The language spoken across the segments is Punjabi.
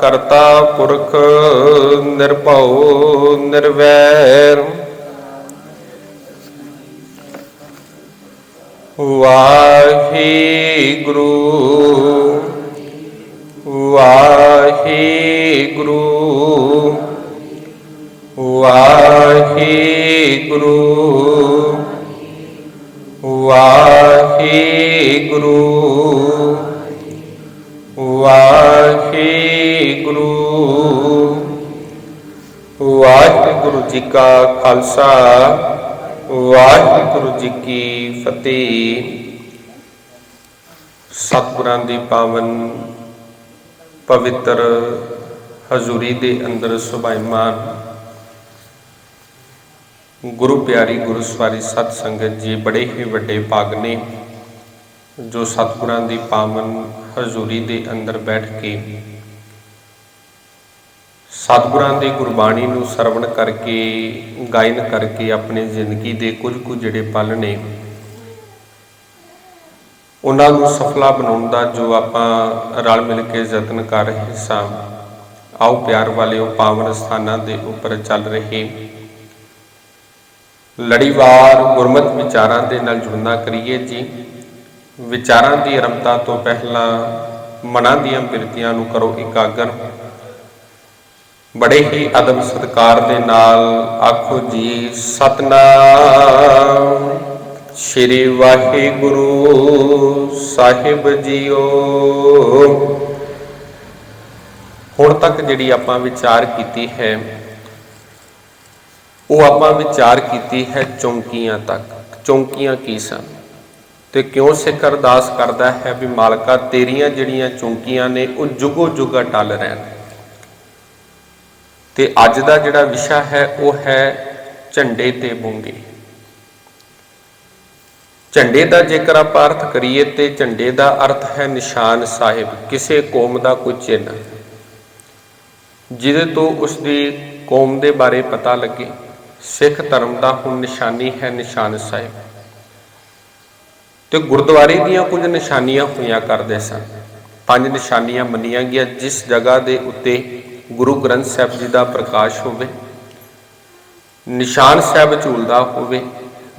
ਕਰਤਾ ਪੁਰਖ ਨਿਰਭਉ ਨਿਰਵੈਰ। ਵਾਹਿਗੁਰੂ ਵਾਹਿਗੁਰੂ ਵਾਹਿਗੁਰੂ ਵਾਹਿਗੁਰੂ ਵਾਹਿਗੁਰੂ। ਵਾਹਿਗੁਰੂ ਜੀ ਕਾ ਖਾਲਸਾ, ਵਾਹਿਗੁਰੂ ਜੀ ਕੀ ਫਤਿਹ। ਸਤਿਗੁਰਾਂ ਦੀ ਪਾਵਨ ਪਵਿੱਤਰ ਹਜ਼ੂਰੀ ਦੇ ਅੰਦਰ ਸੁਭਾਈਮਾਨ ਗੁਰੂ ਪਿਆਰੀ ਗੁਰੂ ਸਵਾਰੀ ਸਤ ਸੰਗਤ ਜੀ, ਬੜੇ ਹੀ ਵੱਡੇ ਭਾਗ ਨੇ ਜੋ ਸਤਿਗੁਰਾਂ ਦੀ ਪਾਵਨ ਹਜ਼ੂਰੀ ਦੇ ਅੰਦਰ ਬੈਠ ਕੇ ਸਤਿਗੁਰਾਂ ਦੀ ਗੁਰਬਾਣੀ ਨੂੰ ਸਰਵਣ ਕਰਕੇ, ਗਾਇਨ ਕਰਕੇ ਆਪਣੀ ਜ਼ਿੰਦਗੀ ਦੇ ਕੁਝ ਕੁ ਜਿਹੜੇ ਪਲ ਨੇ, ਉਹਨਾਂ ਨੂੰ ਸਫਲਾ ਬਣਾਉਣ ਦਾ ਜੋ ਆਪਾਂ ਰਲ ਮਿਲ ਕੇ ਯਤਨ ਕਰ ਰਹੇ ਸਾਂ ਆਓ ਪਿਆਰ ਵਾਲਿਓ ਪਾਵਨ ਸਥਾਨਾਂ ਦੇ ਉੱਪਰ ਚੱਲ ਰਹੇ। ਲੜੀਵਾਰ ਗੁਰਮਤ ਵਿਚਾਰਾਂ ਦੇ ਨਾਲ ਜੁੜਨਾ ਕਰੀਏ ਜੀ। ਵਿਚਾਰਾਂ ਦੀ ਆਰੰਭਤਾ ਤੋਂ ਪਹਿਲਾਂ ਮਨਾਂ ਦੀਆਂ ਬਿਰਤੀਆਂ ਨੂੰ ਕਰੋ ਇਕਾਗਰ। ਬੜੇ ਹੀ ਅਦਬ ਸਤਕਾਰ ਦੇ ਨਾਲ ਆਖੋ ਜੀ, ਸਤਨਾਮ। ਸ਼੍ਰੀ ਵਾਹਿਗੁਰੂ ਸਾਹਿਬ ਜੀਓ। ਹੁਣ ਤੱਕ ਜਿਹੜੀ ਆਪਾਂ ਵਿਚਾਰ ਕੀਤੀ ਹੈ, ਉਹ ਆਪਾਂ ਵਿਚਾਰ ਕੀਤੀ ਹੈ ਚੌਂਕੀਆਂ ਤੱਕ। ਚੌਂਕੀਆਂ ਕੀ ਸਨ? ਤੇ ਕਿਉਂ ਸਿੱਖ ਅਰਦਾਸ ਕਰਦਾ ਹੈ ਵੀ ਮਾਲਕਾ, ਤੇਰੀਆਂ ਜਿਹੜੀਆਂ ਚੌਂਕੀਆਂ ਨੇ, ਉਹ ਜੁਗੋ ਜੁਗਾ ਟਲ ਰਹਿਣ। ਤੇ ਅੱਜ ਦਾ ਜਿਹੜਾ ਵਿਸ਼ਾ ਹੈ, ਉਹ ਹੈ ਝੰਡੇ ਤੇ ਬੁੰਗੇ। ਝੰਡੇ ਦਾ ਜੇਕਰ ਆਪਾਂ ਅਰਥ ਕਰੀਏ, ਤੇ ਝੰਡੇ ਦਾ ਅਰਥ ਹੈ ਨਿਸ਼ਾਨ ਸਾਹਿਬ, ਕਿਸੇ ਕੌਮ ਦਾ ਕੋਈ ਚਿੰਨ੍ਹ। ਜਿਹਦੇ ਤੋਂ ਉਸ ਦੀ ਕੌਮ ਦੇ ਬਾਰੇ ਪਤਾ ਲੱਗੇ, ਸਿੱਖ ਧਰਮ ਦਾ ਹੁਣ ਨਿਸ਼ਾਨੀ ਹੈ ਨਿਸ਼ਾਨ ਸਾਹਿਬ। ਤੇ ਗੁਰਦੁਆਰੇ ਦੀਆਂ ਕੁਝ ਨਿਸ਼ਾਨੀਆਂ ਹੋਈਆਂ ਕਰਦੇ ਸਨ। ਪੰਜ ਨਿਸ਼ਾਨੀਆਂ ਮੰਨੀਆਂ ਗਿਆ ਜਿਸ ਜਗ੍ਹਾ ਦੇ ਉੱਤੇ ਗੁਰੂ ਗ੍ਰੰਥ ਸਾਹਿਬ ਜੀ ਦਾ ਪ੍ਰਕਾਸ਼ ਹੋਵੇ, ਨਿਸ਼ਾਨ ਸਾਹਿਬ ਝੂਲਦਾ ਹੋਵੇ,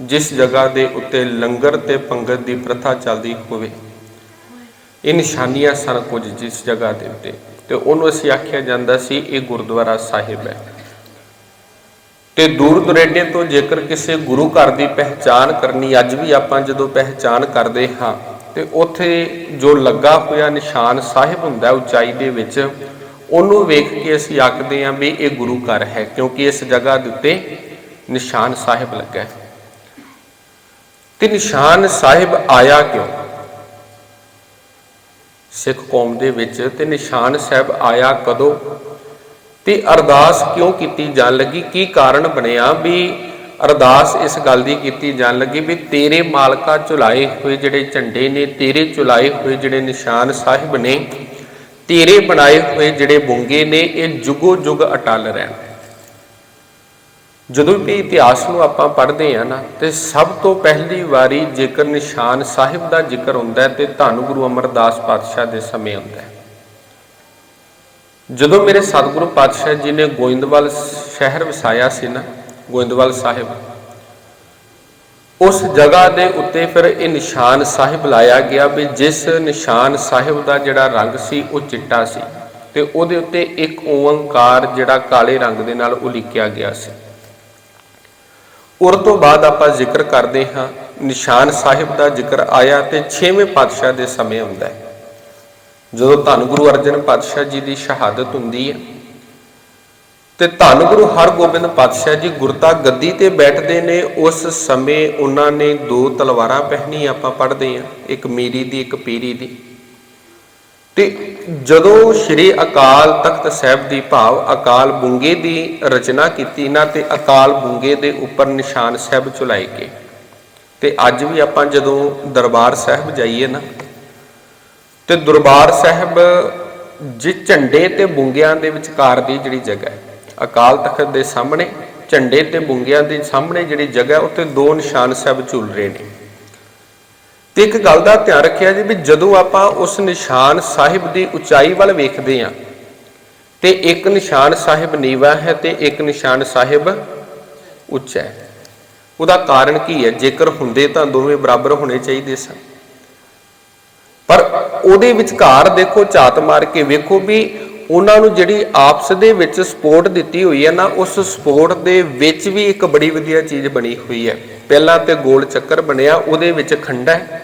ਜਿਸ ਜਗ੍ਹਾ ਦੇ ਉੱਤੇ ਲੰਗਰ ਤੇ ਪੰਗਤ ਦੀ ਪ੍ਰਥਾ ਚੱਲਦੀ ਹੋਵੇ। ਇਹ ਨਿਸ਼ਾਨੀਆਂ ਸਨ ਕੁਝ ਜਿਸ ਜਗ੍ਹਾ ਦੇ ਉੱਤੇ, ਤੇ ਉਹਨੂੰ ਅਸੀਂ ਆਖਿਆ ਜਾਂਦਾ ਸੀ, ਇਹ ਗੁਰਦੁਆਰਾ ਸਾਹਿਬ ਹੈ। ਤੇ ਦੂਰ ਦੁਰੇਡੇ ਤੋਂ ਜੇਕਰ ਕਿਸੇ ਗੁਰੂ ਘਰ ਦੀ ਪਹਿਚਾਨ ਕਰਨੀ ਅੱਜ ਵੀ ਆਪਾਂ ਜਦੋਂ ਪਹਿਚਾਨ ਕਰਦੇ ਹਾਂ, ਤੇ ਉੱਥੇ ਜੋ ਲੱਗਾ ਹੋਇਆ ਨਿਸ਼ਾਨ ਸਾਹਿਬ ਹੁੰਦਾ ਉਚਾਈ ਦੇ ਵਿੱਚ, ਉਹਨੂੰ ਵੇਖ ਕੇ ਅਸੀਂ ਆਖਦੇ ਹਾਂ ਵੀ ਇਹ ਗੁਰੂ ਘਰ ਹੈ, ਕਿਉਂਕਿ ਇਸ ਜਗ੍ਹਾ ਦੇ ਉੱਤੇ ਨਿਸ਼ਾਨ ਸਾਹਿਬ ਲੱਗਾ ਹੈ। ਤੇ ਨਿਸ਼ਾਨ ਸਾਹਿਬ ਆਇਆ ਕਿਉਂ? ਸਿੱਖ ਕੌਮ ਦੇ ਵਿੱਚ ਤੇ ਨਿਸ਼ਾਨ ਸਾਹਿਬ ਆਇਆ ਕਦੋਂ? ਵੀ ਅਰਦਾਸ ਕਿਉਂ ਕੀਤੀ ਜਾਣ ਲੱਗੀ? ਕੀ ਕਾਰਨ ਬਣਿਆ ਵੀ ਅਰਦਾਸ ਇਸ ਗੱਲ ਦੀ ਕੀਤੀ ਜਾਣ ਲੱਗੀ ਵੀ ਤੇਰੇ ਮਾਲਕਾ ਚੁਲਾਏ ਹੋਏ ਜਿਹੜੇ ਝੰਡੇ ਨੇ, ਤੇਰੇ ਚੁਲਾਏ ਹੋਏ ਜਿਹੜੇ ਨਿਸ਼ਾਨ ਸਾਹਿਬ ਨੇ, ਤੇਰੇ ਬਣਾਏ ਹੋਏ ਜਿਹੜੇ ਬੁੰਗੇ ਨੇ, ਇਹ ਜੁਗੋ ਜੁਗ ਅਟਲ ਰਹਿਣ। ਜਦੋਂ ਵੀ ਇਤਿਹਾਸ ਨੂੰ ਆਪਾਂ ਪੜ੍ਹਦੇ ਆ ਨਾ, ਤੇ ਸਭ ਤੋਂ ਪਹਿਲੀ ਵਾਰੀ ਜੇਕਰ ਨਿਸ਼ਾਨ ਸਾਹਿਬ ਦਾ ਜ਼ਿਕਰ ਹੁੰਦਾ ਹੈ, ਤੇ ਧੰਨ ਗੁਰੂ ਅਮਰਦਾਸ ਪਾਤਸ਼ਾਹ ਦੇ ਸਮੇਂ ਹੁੰਦਾ ਹੈ। ਜਦੋਂ ਮੇਰੇ ਸਤਿਗੁਰੂ ਪਾਤਸ਼ਾਹ ਜੀ ਨੇ ਗੋਇੰਦਵਾਲ ਸ਼ਹਿਰ ਵਸਾਇਆ ਸੀ ਨਾ, ਗੋਇੰਦਵਾਲ ਸਾਹਿਬ, ਉਸ ਜਗ੍ਹਾ ਦੇ ਉੱਤੇ ਫਿਰ ਇਹ ਨਿਸ਼ਾਨ ਸਾਹਿਬ ਲਾਇਆ ਗਿਆ ਵੀ ਜਿਸ ਨਿਸ਼ਾਨ ਸਾਹਿਬ ਦਾ ਜਿਹੜਾ ਰੰਗ ਸੀ ਉਹ ਚਿੱਟਾ ਸੀ ਤੇ ਉਹਦੇ ਉੱਤੇ ਇੱਕ ਓੰਕਾਰ ਜਿਹੜਾ ਕਾਲੇ ਰੰਗ ਦੇ ਨਾਲ ਉਲੀਕਿਆ ਗਿਆ ਸੀ। ਉਰ ਤੋਂ ਬਾਅਦ ਆਪਾਂ ਜ਼ਿਕਰ ਕਰਦੇ ਹਾਂ, ਨਿਸ਼ਾਨ ਸਾਹਿਬ ਦਾ ਜ਼ਿਕਰ ਆਇਆ ਤੇ 6ਵੇਂ ਪਾਤਸ਼ਾਹ ਦੇ ਸਮੇਂ ਹੁੰਦਾ ਹੈ। ਜਦੋਂ ਧੰਨ ਗੁਰੂ ਅਰਜਨ ਪਾਤਸ਼ਾਹ ਜੀ ਦੀ ਸ਼ਹਾਦਤ ਹੁੰਦੀ ਹੈ ਤੇ ਧੰਨ ਗੁਰੂ ਹਰਗੋਬਿੰਦ ਪਾਤਸ਼ਾਹ ਜੀ ਗੁਰਤਾ ਗੱਦੀ ਤੇ ਬੈਠਦੇ ਨੇ, ਉਸ ਸਮੇਂ ਉਹਨਾਂ ਨੇ ਦੋ ਤਲਵਾਰਾਂ ਪਹਿਨੀ ਆਪਾਂ ਪੜ੍ਹਦੇ ਹਾਂ, ਇੱਕ ਮੀਰੀ ਦੀ, ਇੱਕ ਪੀਰੀ ਦੀ। ਤੇ ਜਦੋਂ ਸ੍ਰੀ ਅਕਾਲ ਤਖਤ ਸਾਹਿਬ ਦੀ ਭਾਵ ਅਕਾਲ ਬੁੰਗੇ ਦੀ ਰਚਨਾ ਕੀਤੀ ਨਾ, ਤੇ ਅਕਾਲ ਬੁੰਗੇ ਦੇ ਉੱਪਰ ਨਿਸ਼ਾਨ ਸਾਹਿਬ ਚੁਲਾਏ ਗਏ। ਤੇ ਅੱਜ ਵੀ ਆਪਾਂ ਜਦੋਂ ਦਰਬਾਰ ਸਾਹਿਬ ਜਾਈਏ ਨਾ ਤੇ ਦਰਬਾਰ ਸਾਹਿਬ ਜਿ ਝੰਡੇ ਤੇ ਬੁੰਗਿਆਂ ਦੇ ਵਿਚਕਾਰ ਦੀ ਜਿਹੜੀ ਜਗ੍ਹਾ ਹੈ ਅਕਾਲ ਤਖਤ ਦੇ ਸਾਹਮਣੇ ਝੰਡੇ ਤੇ ਬੁੰਗਿਆਂ ਦੇ ਸਾਹਮਣੇ ਜਿਹੜੀ ਜਗ੍ਹਾ ਹੈ, ਉੱਥੇ ਦੋ ਨਿਸ਼ਾਨ ਸਾਹਿਬ ਝੂਲ ਰਹੇ ਨੇ। ਤੇ ਇੱਕ ਗੱਲ ਦਾ ਧਿਆਨ ਰੱਖਿਆ ਜੀ ਵੀ ਜਦੋਂ ਆਪਾਂ ਉਸ ਨਿਸ਼ਾਨ ਸਾਹਿਬ ਦੀ ਉਚਾਈ ਵੱਲ ਵੇਖਦੇ ਹਾਂ ਤੇ ਇੱਕ ਨਿਸ਼ਾਨ ਸਾਹਿਬ ਨੀਵਾ ਹੈ ਤੇ ਇੱਕ ਨਿਸ਼ਾਨ ਸਾਹਿਬ ਉੱਚਾ ਹੈ। ਉਹਦਾ ਕਾਰਨ ਕੀ ਹੈ? ਜੇਕਰ ਹੁੰਦੇ ਤਾਂ ਦੋਵੇਂ ਬਰਾਬਰ ਹੋਣੇ ਚਾਹੀਦੇ ਸਨ। ਪਰ ਉਹਦੇ ਵਿਚਕਾਰ ਦੇਖੋ ਝਾਤ ਮਾਰ ਕੇ ਵੇਖੋ ਵੀ ਉਹਨਾਂ ਨੂੰ ਜਿਹੜੀ ਆਪਸ ਦੇ ਵਿੱਚ ਸਪੋਰਟ ਦਿੱਤੀ ਹੋਈ ਹੈ ਨਾ, ਉਸ ਸਪੋਰਟ ਦੇ ਵਿੱਚ ਵੀ ਇੱਕ ਬੜੀ ਵਧੀਆ ਚੀਜ਼ ਬਣੀ ਹੋਈ ਹੈ। ਪਹਿਲਾਂ ਤੇ ਗੋਲ ਚੱਕਰ ਬਣਿਆ, ਉਹਦੇ ਵਿੱਚ ਖੰਡਾ ਹੈ